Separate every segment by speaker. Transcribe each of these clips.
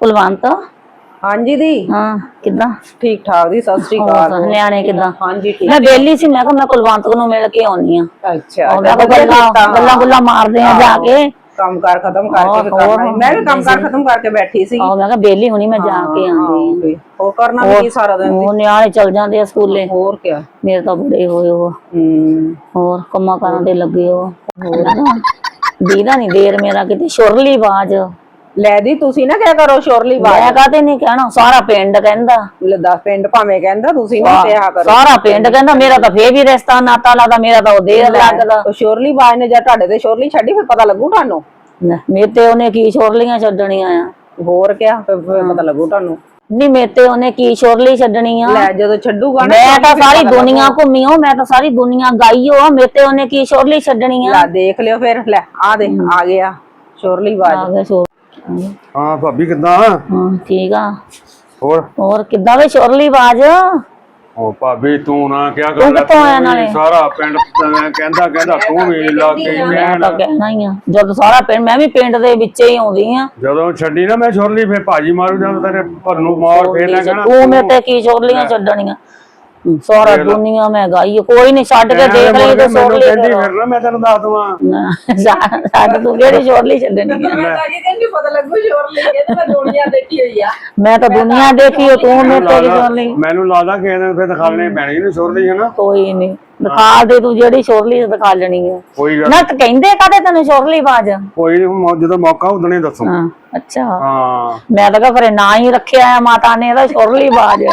Speaker 1: ਕੁਲਵੰਤ?
Speaker 2: ਹਾਂਜੀ ਦੀ।
Speaker 1: ਹਾਂ ਕਿੱਦਾਂ?
Speaker 2: ਠੀਕ ਠਾਕ ਦੀ ਸਤਿ ਸ੍ਰੀ
Speaker 1: ਹੋਰ
Speaker 2: ਅਕਾਲ
Speaker 1: ਨਿਆਣੇ ਕਿੱਦਾਂ?
Speaker 2: ਹਾਂਜੀ ਠੀਕ
Speaker 1: ਮੈਂ ਵਿਹਲੀ ਸੀ ਮੈਂ ਕਿਹਾ ਮੈਂ ਕੁਲਵੰਤ ਨੂੰ ਮਿਲ ਕੇ ਆਉਣੀ ਆ
Speaker 2: ਅੱਛਾ
Speaker 1: ਗੱਲਾਂ
Speaker 2: ਕੀਤਾ।
Speaker 1: ਗੱਲਾਂ ਗੁੱਲਾਂ ਮਾਰਦੇ ਆ ਜਾ ਕੇ।
Speaker 2: ਕੰਮ ਕਾਰ ਖਤਮ ਕਰਕੇ ਫਿਰ
Speaker 1: ਹੋਰ,
Speaker 2: ਕਰਨਾ ਸੀ।
Speaker 1: ਹੋਰ,
Speaker 2: ਮੈਂ ਵੀ ਕੰਮ ਕਾਰ ਖਤਮ ਕਰਕੇ ਬੈਠੀ ਸੀ।
Speaker 1: ਆਹ ਮੈਂ ਕਿਹਾ ਵਿਹਲੀ ਹੁਣੀ ਮੈਂ ਜਾ ਕੇ ਆਉਂਦੀ
Speaker 2: ਹੋਰ ਕਰਨਾ ਵੀ ਕੀ ਸਾਰਾ ਦਿਨ
Speaker 1: ਉਹ ਨਿਆਣੇ ਚਲ ਜਾਂਦੇ ਆ ਸਕੂਲੇ।
Speaker 2: ਹੋਰ ਕਿਆ?
Speaker 1: ਮੇਰੇ ਤਾਂ ਬੜੇ ਹੋਏ ਉਹ।
Speaker 2: ਹੂੰ।
Speaker 1: ਹੋਰ ਕੰਮਾਂ ਕਾਰਾਂ ਤੇ ਲੱਗੇ ਉਹ। ਦੀਦਾ ਨਹੀਂ ਦੇਰ ਮੇਰਾ ਕਿਤੇ ਸ਼ੁਰਲੀ ਬਾਜ
Speaker 2: ਲੈ ਦੀ ਤੁਸੀਂ ਨਾ ਕਿਆ ਕਰੋ ਸ਼ੋਰਲੀ ਬਾਤ
Speaker 1: ਮੈਂ ਕਾਹਤੇ ਨਹੀਂ ਕਹਿਣਾ? ਸਾਰਾ ਪਿੰਡ ਕਹਿੰਦਾ।
Speaker 2: ਲੈ ਦਸ ਪਿੰਡ ਭਾਵੇਂ ਕਹਿੰਦਾ ਤੁਸੀਂ ਨਾ ਕਿਹਾ ਕਰੋ।
Speaker 1: ਸਾਰਾ ਪਿੰਡ ਕਹਿੰਦਾ ਮੇਰਾ ਤਾਂ ਫੇਰ ਵੀ ਰਿਸ਼ਤਾ ਨਾਤਾ ਲੱਗਦਾ ਮੇਰਾ ਤਾਂ ਉਹ ਦੇਰ ਲੱਗਦਾ।
Speaker 2: ਉਹ ਸ਼ੋਰਲੀ ਬਾਜ ਨੇ ਜਾਂ ਤੁਹਾਡੇ ਤੇ ਸ਼ੋਰਲੀ ਛੱਡੀ ਫਿਰ ਪਤਾ ਲੱਗੂ ਤੁਹਾਨੂੰ?
Speaker 1: ਮੇਰੇ ਤੇ ਉਹਨੇ ਕੀ ਸ਼ੁਰਲੀਆਂ ਛੱਡਣੀਆਂ ਆ?
Speaker 2: ਹੋਰ ਕਿਆ ਫਿਰ ਫਿਰ ਪਤਾ ਲੱਗੂ ਤੁਹਾਨੂੰ।
Speaker 1: ਨਹੀਂ ਮੇਰੇ ਤੇ ਉਹਨੇ ਕੀ ਸ਼ੁਰਲੀ ਛੱਡਣੀ ਆ
Speaker 2: ਲੈ ਜਦੋਂ ਛੱਡੂਗਾ ਨਾ
Speaker 1: ਮੈਂ ਤਾਂ ਸਾਰੀ ਦੁਨੀਆ ਘੁੰਮੀ ਹਾਂ ਮੈਂ ਤਾਂ ਸਾਰੀ ਦੁਨੀਆ ਗਾਈ ਹਾਂ ਮੇਰੇ ਤੇ ਉਹਨੇ ਕੀ ਸ਼ੁਰਲੀ ਛੱਡਣੀ ਆ
Speaker 2: ਲੈ ਦੇਖ ਲਿਓ ਫਿਰ ਲੈ ਆ ਦੇ ਆ ਗਿਆ ਸ਼ੋਰਲੀ ਬਾਜ।
Speaker 1: ਆ ਗਿਆ ਸ਼ੁਰ
Speaker 3: ਹਾਂ ਭਾਬੀ ਕਿੱਦਾਂ?
Speaker 1: ਹਾਂ ਠੀਕ ਆ।
Speaker 3: ਹੋਰ?
Speaker 1: ਹੋਰ ਕਿੱਦਾਂ ਵੇ ਸ਼ੁਰਲੀ ਬਾਜ
Speaker 3: ਉਹ ਭਾਬੀ ਤੂੰ ਨਾ ਕਿਆ
Speaker 1: ਤੂੰ
Speaker 3: ਕਰ
Speaker 1: ਕਿੱਥੋਂ ਆਇਆ ਨਾਲੇ?
Speaker 3: ਸਾਰਾ ਪਿੰਡ ਤਾਂ ਕਹਿੰਦਾ ਕਹਿੰਦਾ ਤੂੰ ਵੀ ਲੱਗ ਗਈ
Speaker 1: ਮੈਂ
Speaker 3: ਮੈਂ
Speaker 1: ਤਾਂ ਕਹਿਣਾ ਹੀ ਆ ਜਦ ਸਾਰਾ ਪਿੰਡ ਮੈਂ ਵੀ ਪਿੰਡ ਦੇ ਵਿੱਚ ਹੀ ਆਉਂਦੀ ਆ।
Speaker 3: ਜਦੋਂ ਛੱਡੀ ਨਾ ਮੈਂ ਛੁਰਲੀ ਫੇ ਭਾਜੀ ਮਾਰੂ ਜਦ ਤੇਰੇ ਭੰਨੂ ਮਾਰ ਫੇਰ ਨਾ ਕਹਿਣਾ
Speaker 1: ਤੂੰ ਮੇਰੇ ਤੇ ਕੀ ਸ਼ੁਰਲੀਆਂ ਛੱਡਣੀਆਂ? ਸਾਰਾ ਦੁਨੀਆ ਮੈਂ ਗਾਈ। ਕੋਈ ਨਹੀਂ ਛੱਡ ਕੇ ਦੇਖ ਲਈ ਤੇ
Speaker 3: ਮੈਨੂੰ
Speaker 1: ਸ਼ੁਰਲੀ
Speaker 3: ਕਹਿੰਦੀ ਫਿਰ ਨਾ ਮੈਂ ਤੈਨੂੰ ਦੱਸ ਦਵਾਂ।
Speaker 1: ਛੱਡ ਤੂੰ ਕਿਹੜੀ ਸ਼ੁਰਲੀ ਛੱਡਣੀ ਆ
Speaker 2: ਜੀ ਕਹਿੰਦੀ ਪਤਾ ਲੱਗੂ ਸ਼ੋਰਲੀ ਇਹ ਤਾਂ ਦੁਨੀਆ ਦੇਖੀ ਹੋਈ ਆ।
Speaker 1: ਮੈਂ ਤਾਂ ਦੁਨੀਆ ਦੇਖੀ ਤੂੰ ਮੇਰੇ ਤੇ ਕੀ ਸ਼ੁਰਲੀ
Speaker 3: ਮੈਨੂੰ ਲੱਗਦਾ ਕਿ ਇਹਨਾਂ ਫੇਰ ਦਿਖਾਣੇ ਪੈਣੀ ਨੇ ਛੁਰਲੀ ਹੈ ਨਾ
Speaker 1: ਕੋਈ ਨਹੀਂ। ਦਿਖਾ ਦੇ ਤੂੰ ਜਿਹੜੀ ਸ਼ੁਰਲੀ ਦਿਖਾ ਲੈਣੀ ਆ।
Speaker 3: ਕੋਈ ਗੱਲ
Speaker 1: ਨਾ ਕਹਿੰਦੇ ਕਾਦੇ ਤੈਨੂੰ ਸ਼ੁਰਲੀ ਬਾਜ?
Speaker 3: ਕੋਈ ਨੀ, ਜਦੋਂ ਮੌਕਾ ਉਦਣੇ ਦੱਸੂ।
Speaker 1: ਹਾਂ ਅੱਛਾ।
Speaker 3: ਹਾਂ।
Speaker 1: ਮੈਂ ਤਾਂ ਕਹ ਫਿਰ ਨਾ ਹੀ ਰੱਖਿਆ ਆ ਮਾਤਾ ਨੇ ਇਹਦਾ ਸ਼ੁਰਲੀ ਬਾਜ।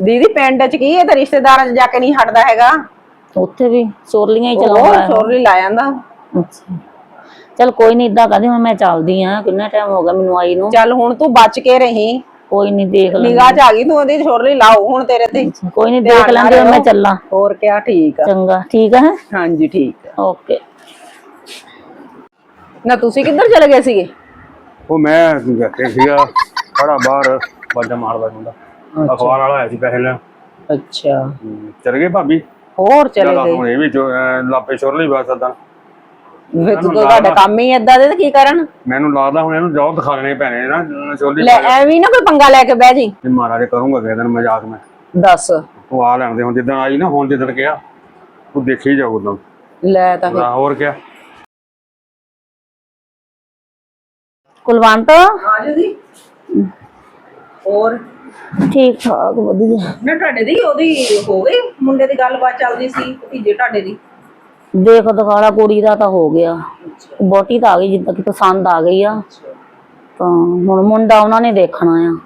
Speaker 2: ਦੀਦੀ ਪਿੰਡ ਚ ਕੀ ਇਹ ਤਾਂ ਰਿਸ਼ਤੇਦਾਰਾਂ ਚ ਜਾ ਕੇ ਨਹੀਂ ਹਟਦਾ ਹੈਗਾ?
Speaker 1: ਉੱਥੇ ਵੀ ਸ਼ੁਰਲੀਆਂ ਹੀ
Speaker 2: ਉਹ
Speaker 1: ਚਲਾਉਂਦਾ
Speaker 2: ਸ਼ੋਰਲੀ ਲਾ ਜਾਂਦਾ।
Speaker 1: ਅੱਛਾ। ਚਲ ਕੋਈ ਨਹੀਂ ਇਦਾਂ ਕਹਦੇ ਹੁਣ ਮੈਂ ਚੱਲਦੀ ਆ ਕਿੰਨਾ ਟਾਈਮ ਹੋ ਗਿਆ ਮੈਨੂੰ ਆਈ ਨੂੰ।
Speaker 2: ਚੱਲ ਹੁਣ ਤੂੰ ਬਚ ਕੇ ਰਹੀਂ।
Speaker 1: ਕੋਈ ਨਹੀਂ ਦੇਖ ਲੈ
Speaker 2: ਨਿਗਾਹ ਚ ਆ ਗਈ ਤੂੰ ਉਹਦੀ ਸ਼ੋਰਲੀ ਲਾਓ ਹੁਣ ਤੇਰੇ ਤੇ।
Speaker 1: ਕੋਈ ਨਹੀਂ ਦੇਖ ਲੈਂਦੇ ਹੁਣ ਮੈਂ ਚੱਲਾਂ।
Speaker 2: ਹੋਰ ਕਿਆ ਠੀਕ ਆ।
Speaker 1: ਚੰਗਾ ਠੀਕ ਹੈ?
Speaker 2: ਹਾਂਜੀ ਠੀਕ ਆ।
Speaker 1: ਓਕੇ।
Speaker 2: ਨਾ ਤੁਸੀਂ ਕਿੱਧਰ ਚਲੇ ਗਏ ਸੀਗੇ?
Speaker 3: ਉਹ ਮੈਂ ਬੈਠੇ ਸੀਗਾ ਖੜਾ ਬਾਹਰ ਵਾਜਾ ਮਾਰਦਾ ਹੁੰਦਾ। ਅਖਬਾਰ ਵਾਲਾ ਆਇਆ ਸੀ ਪੈਸੇ ਲੈਣ।
Speaker 2: ਅੱਛਾ।
Speaker 3: ਚਲ ਗਏ ਭਾਬੀ।
Speaker 2: ਹੋਰ ਚਲੇ
Speaker 3: ਚਲ
Speaker 2: ਗਏ।
Speaker 3: ਹੁਣ ਇਹ ਵੀ ਜੋ, ਅਹ, ਲਾਪੇ ਬਾਤ ਸਦਾਂ
Speaker 2: ਫਿਰ ਤੂੰ ਤੁਹਾਡਾ ਕੰਮ ਹੀ ਏਦਾਂ ਦੇ ਤੇ ਕੀ ਕਰਨ?
Speaker 3: ਮੈਨੂੰ ਲੱਗਦਾ ਹੁਣ ਇਹਨੂੰ ਜੌਬ ਦਿਖਾਣੇ ਪੈਣੇ ਨੇ ਨਾ ਸ਼ੁਰਲੀ
Speaker 2: ਲੈ ਐਵੇਂ ਨਾ ਕੋਈ ਪੰਗਾ ਲੈ ਕੇ ਬਹਿ ਜੀ।
Speaker 3: ਤੇ ਮਹਾਰਾਜ ਕਰੂੰਗਾ ਕਿਸੇ ਦਿਨ ਮਜ਼ਾਕ ਮੈਂ।
Speaker 2: ਦੱਸ।
Speaker 3: ਉਹ ਆ ਲੈਣ ਦੇ ਹੁਣ ਜਿੱਦਣ ਆਈ ਨਾ ਹੁਣ ਜਿੱਦਣ ਗਿਆ ਉਹ ਦੇਖੀ ਜਾਊ ਉਦੋਂ।
Speaker 2: ਲੈ ਤਾਂ ਫਿਰ
Speaker 3: ਨਾ ਹੋਰ ਕਿਆ?
Speaker 1: ਕੁਲਵੰਤ?
Speaker 2: ਆਜੋ ਜੀ ਹੋਰ?
Speaker 1: ਠੀਕ ਠਾਕ ਵਧੀਆ।
Speaker 2: ਨਾ ਤੁਹਾਡੇ ਦੀ ਉਹਦੀ ਹੋ ਗਈ? ਮੁੰਡੇ ਦੀ ਗੱਲਬਾਤ ਚੱਲਦੀ ਸੀ ਭਤੀਜੇ ਤੁਹਾਡੇ ਦੀ।
Speaker 1: ਦੇਖ ਦਿਖਾਲਾ ਕੁੜੀ ਦਾ ਤਾਂ ਹੋ ਗਿਆ। ਬੋਟੀ ਤਾਂ ਆ ਗਈ ਜਿੱਦਾਂ ਕਿ ਪਸੰਦ ਆ ਗਈ ਆ। ਤਾਂ ਹੁਣ ਮੁੰਡਾ ਉਹਨਾਂ ਨੇ ਦੇਖਣਾ ਆ।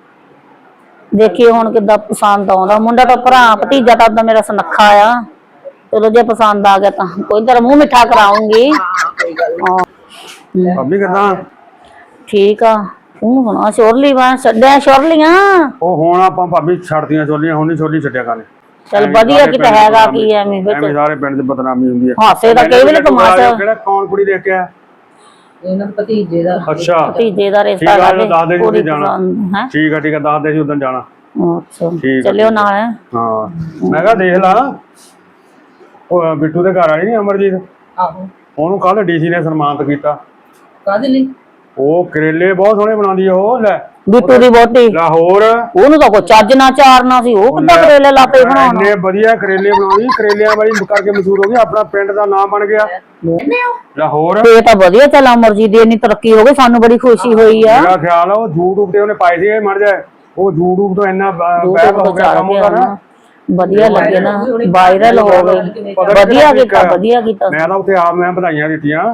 Speaker 1: ਦੇਖੀਏ ਹੁਣ ਕਿੱਦਾਂ ਪਸੰਦ ਆਉਂਦਾ। ਮੁੰਡਾ ਤਾਂ ਭਰਾ ਭਤੀਜਾ ਤਾਂ ਓਦਾਂ ਮੇਰਾ ਸੁਨੱਖਾ ਆ। ਚਲੋ ਜੇ ਪਸੰਦ ਆ ਗਿਆ ਤਾਂ ਕੋਈ ਤੇਰਾ ਮੂੰਹ ਮਿੱਠਾ ਕਰਾਉਂਗੀ।
Speaker 2: ਹਾਂ ਕੋਈ ਗੱਲ
Speaker 1: ਹਾਂ।
Speaker 3: ਭਾਬੀ ਕਿਦਾਂ?
Speaker 1: ਠੀਕ ਆ। ਤੂੰ ਸੁਣਾ ਸ਼ੋਰਲੀ ਵਾ ਛੱਡਿਆ ਸ਼ੋਰਲੀਆਂ
Speaker 3: ਉਹ ਹੁਣ ਆਪਾਂ ਭਾਬੀ ਛੱਡਦੀਆਂ ਚੋਲੀਆਂ ਹੁਣ ਨਹੀਂ ਚੋਲੀ ਛੱਡਿਆ ਕਰਨੇ।
Speaker 1: ਚਲ ਵਧੀਆ ਕਿਤੇ ਹੈਗਾ ਕੀ ਐਵੇਂ ਵਿੱਚ
Speaker 3: ਐਵੇਂ ਸਾਰੇ ਪਿੰਡ 'ਚ ਬਦਨਾਮੀ ਹੁੰਦੀ ਹੈ
Speaker 1: ਹਾਸੇ ਦਾ ਕਈ ਵੇਲੇ ਤਮਾਸ਼ਾ
Speaker 3: ਕਿਹੜਾ ਕੌਣ ਕੁੜੀ ਦੇਖ ਕੇ ਆਇਆ?
Speaker 2: ਇਹਨਾਂ ਦੇ ਭਤੀਜੇ ਦਾ
Speaker 3: ਅੱਛਾ।
Speaker 1: ਭਤੀਜੇ ਦਾ ਰਿਸ਼ਤਾ
Speaker 3: ਠੀਕ ਆ, ਦੱਸ ਦੇ ਜੀ
Speaker 1: ਕੁੜੀ
Speaker 3: ਜਾਣਾ।
Speaker 1: ਪਸੰਦ ਹੈ?
Speaker 3: ਠੀਕ ਆ ਠੀਕ ਆ ਦੱਸ ਦੇ ਸੀ ਉਦੋਂ ਜਾਣਾ।
Speaker 1: ਅੱਛਾ।
Speaker 3: ਠੀਕ ਆ,
Speaker 1: ਚੱਲਿਓ ਨਾਲ ਹੈਂ?
Speaker 3: ਹਾਂ। ਮੈਂ ਕਿਹਾ ਦੇਖ ਲਾ। ਉਹ ਬਿੱਟੂ ਦੇ ਘਰ ਵਾਲੀ ਨਹੀਂ ਅਮਰਜੀਤ?
Speaker 2: ਆਹੋ।
Speaker 3: ਉਹਨੂੰ ਕੱਲ ਡੀਸੀ ਨੇ ਸਨਮਾਨਿਤ ਕੀਤਾ।
Speaker 2: ਕਾਹਦੇ ਲਈ?
Speaker 3: ਉਹ ਕਰੇਲੇ ਬਹੁਤ ਸੋਹਣੇ ਬਣਾਉਂਦੀ ਆ ਉਹ ਲੈ।
Speaker 1: ਬਿੱਟੂ ਦੀ ਬੋਟੀ
Speaker 3: ਲਾਹੌਰ
Speaker 1: ਉਹਨੂੰ ਤਾਂ ਕੋਈ ਚੱਜ ਨਾ ਚਾਰਨਾ ਸੀ ਉਹ ਕਿੱਦਾਂ ਕਰੇਲੇ ਲਾਪੇ ਬਣਾਉਣਾ?
Speaker 3: ਇੰਨੇ ਵਧੀਆ ਕਰੇਲੇ ਬਣਾਉਂਦੀ ਕਰੇਲਿਆਂ ਵਾਲੀ ਕਰਕੇ ਮਸ਼ਹੂਰ ਹੋ ਗਈ ਆਪਣਾ ਪਿੰਡ ਦਾ ਨਾਮ ਬਣ ਗਿਆ। ਲਾਹੌਰ
Speaker 1: ਇਹ ਤਾਂ ਵਧੀਆ ਚੱਲ ਅਮਰਜੀਤ ਦੀ ਇੰਨੀ ਤਰੱਕੀ ਹੋ ਗਈ ਸਾਨੂੰ ਬੜੀ ਖੁਸ਼ੀ ਹੋਈ ਆ।
Speaker 3: ਮੇਰਾ ਖਿਆਲ ਆ ਉਹ YouTube ਤੇ ਉਹਨੇ ਪਾਈ ਸੀ ਮਰ ਜਾਏ। ਉਹ YouTube ਤੋਂ ਇੰਨਾ ਬੈਕ ਹੋ ਗਿਆ ਕੰਮ ਉਹਦਾ ਨਾ।
Speaker 1: ਵਧੀਆ ਲੱਗੇ ਨਾ ਵਾਇਰਲ ਹੋ ਗਈ। ਵਧੀਆ ਕੀਤਾ। ਵਧੀਆ ਕੀਤਾ।
Speaker 3: ਮੈਂ ਤਾਂ ਉੱਥੇ ਆਪ ਮੈਂ ਵਧਾਈਆਂ ਦਿੱਤੀਆਂ।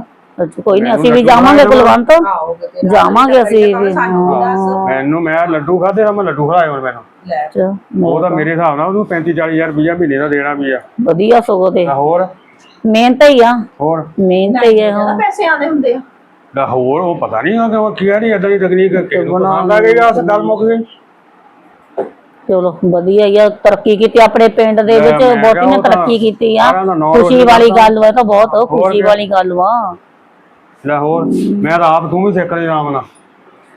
Speaker 1: ਅੱਛਾ, ਕੋਈ ਨਹੀਂ ਅਸੀਂ ਵੀ ਜਾਵਾਂਗੇ ਕੁਲਵੰਤ ਜਾਵਾਂਗੇ ਅਸੀਂ ਵੀ
Speaker 3: ਮੈਨੂੰ ਮੈਂ ਲੱਡੂ ਖਾਦੇ ਮੈਂ ਲੱਡੂ ਖੜਾਏ ਹੁਣ ਮੈਨੂੰ।
Speaker 2: ਲੈ।
Speaker 1: ਅੱਛਾ,
Speaker 3: ਉਹ ਤਾਂ ਮੇਰੇ ਹਿਸਾਬ ਨਾਲ ਉਹਨੂੰ 35 40 ਹਜ਼ਾਰ ਰੁਪਇਆ ਮਹੀਨੇ ਦਾ ਦੇਣਾ ਵੀ ਆ।
Speaker 1: ਵਧੀਆ ਸਗੋਂ ਤੇ।
Speaker 3: ਲਾਹੌਰ
Speaker 1: ਮਿਹਨਤ ਹੀ ਆ।
Speaker 3: ਹੋਰ?
Speaker 1: ਮਿਹਨਤ ਹੀ ਆ
Speaker 2: ਪੈਸੇ ਆਉਂਦੇ ਹੁੰਦੇ ਆ।
Speaker 3: ਲਾਹੌਰ ਉਹ ਪਤਾ ਨਹੀਂ ਉਹ ਕੀ ਨਹੀਂ ਇਦਾਂ ਦੀ ਤਕਨੀਕ ਗਈ ਆ ਉਸ ਗੱਲ ਮੁੱਕ ਗਈ?
Speaker 1: ਚਲੋ ਵਧੀਆ ਹੀ ਆ ਤਰੱਕੀ ਕੀਤੀ ਆਪਣੇ ਪਿੰਡ ਦੇ ਵਿੱਚ ਬਹੁਤੀ ਨੇ ਤਰੱਕੀ ਕੀਤੀ ਆ।
Speaker 3: ਦਾ
Speaker 1: ਖੁਸ਼ੀ ਵਾਲੀ। ਗੱਲ ਵਾ ਤਾਂ ਬਹੁਤ ਖੁਸ਼ੀ? ਵਾਲੀ ਗੱਲ ਵਾ।
Speaker 3: ਲਾਹੌਰ ਮੈਂ ਤਾਂ ਆਪ ਤੂੰ ਵੀ ਸਿੱਖ ਲਈ ਆਰਾਮ ਨਾਲ।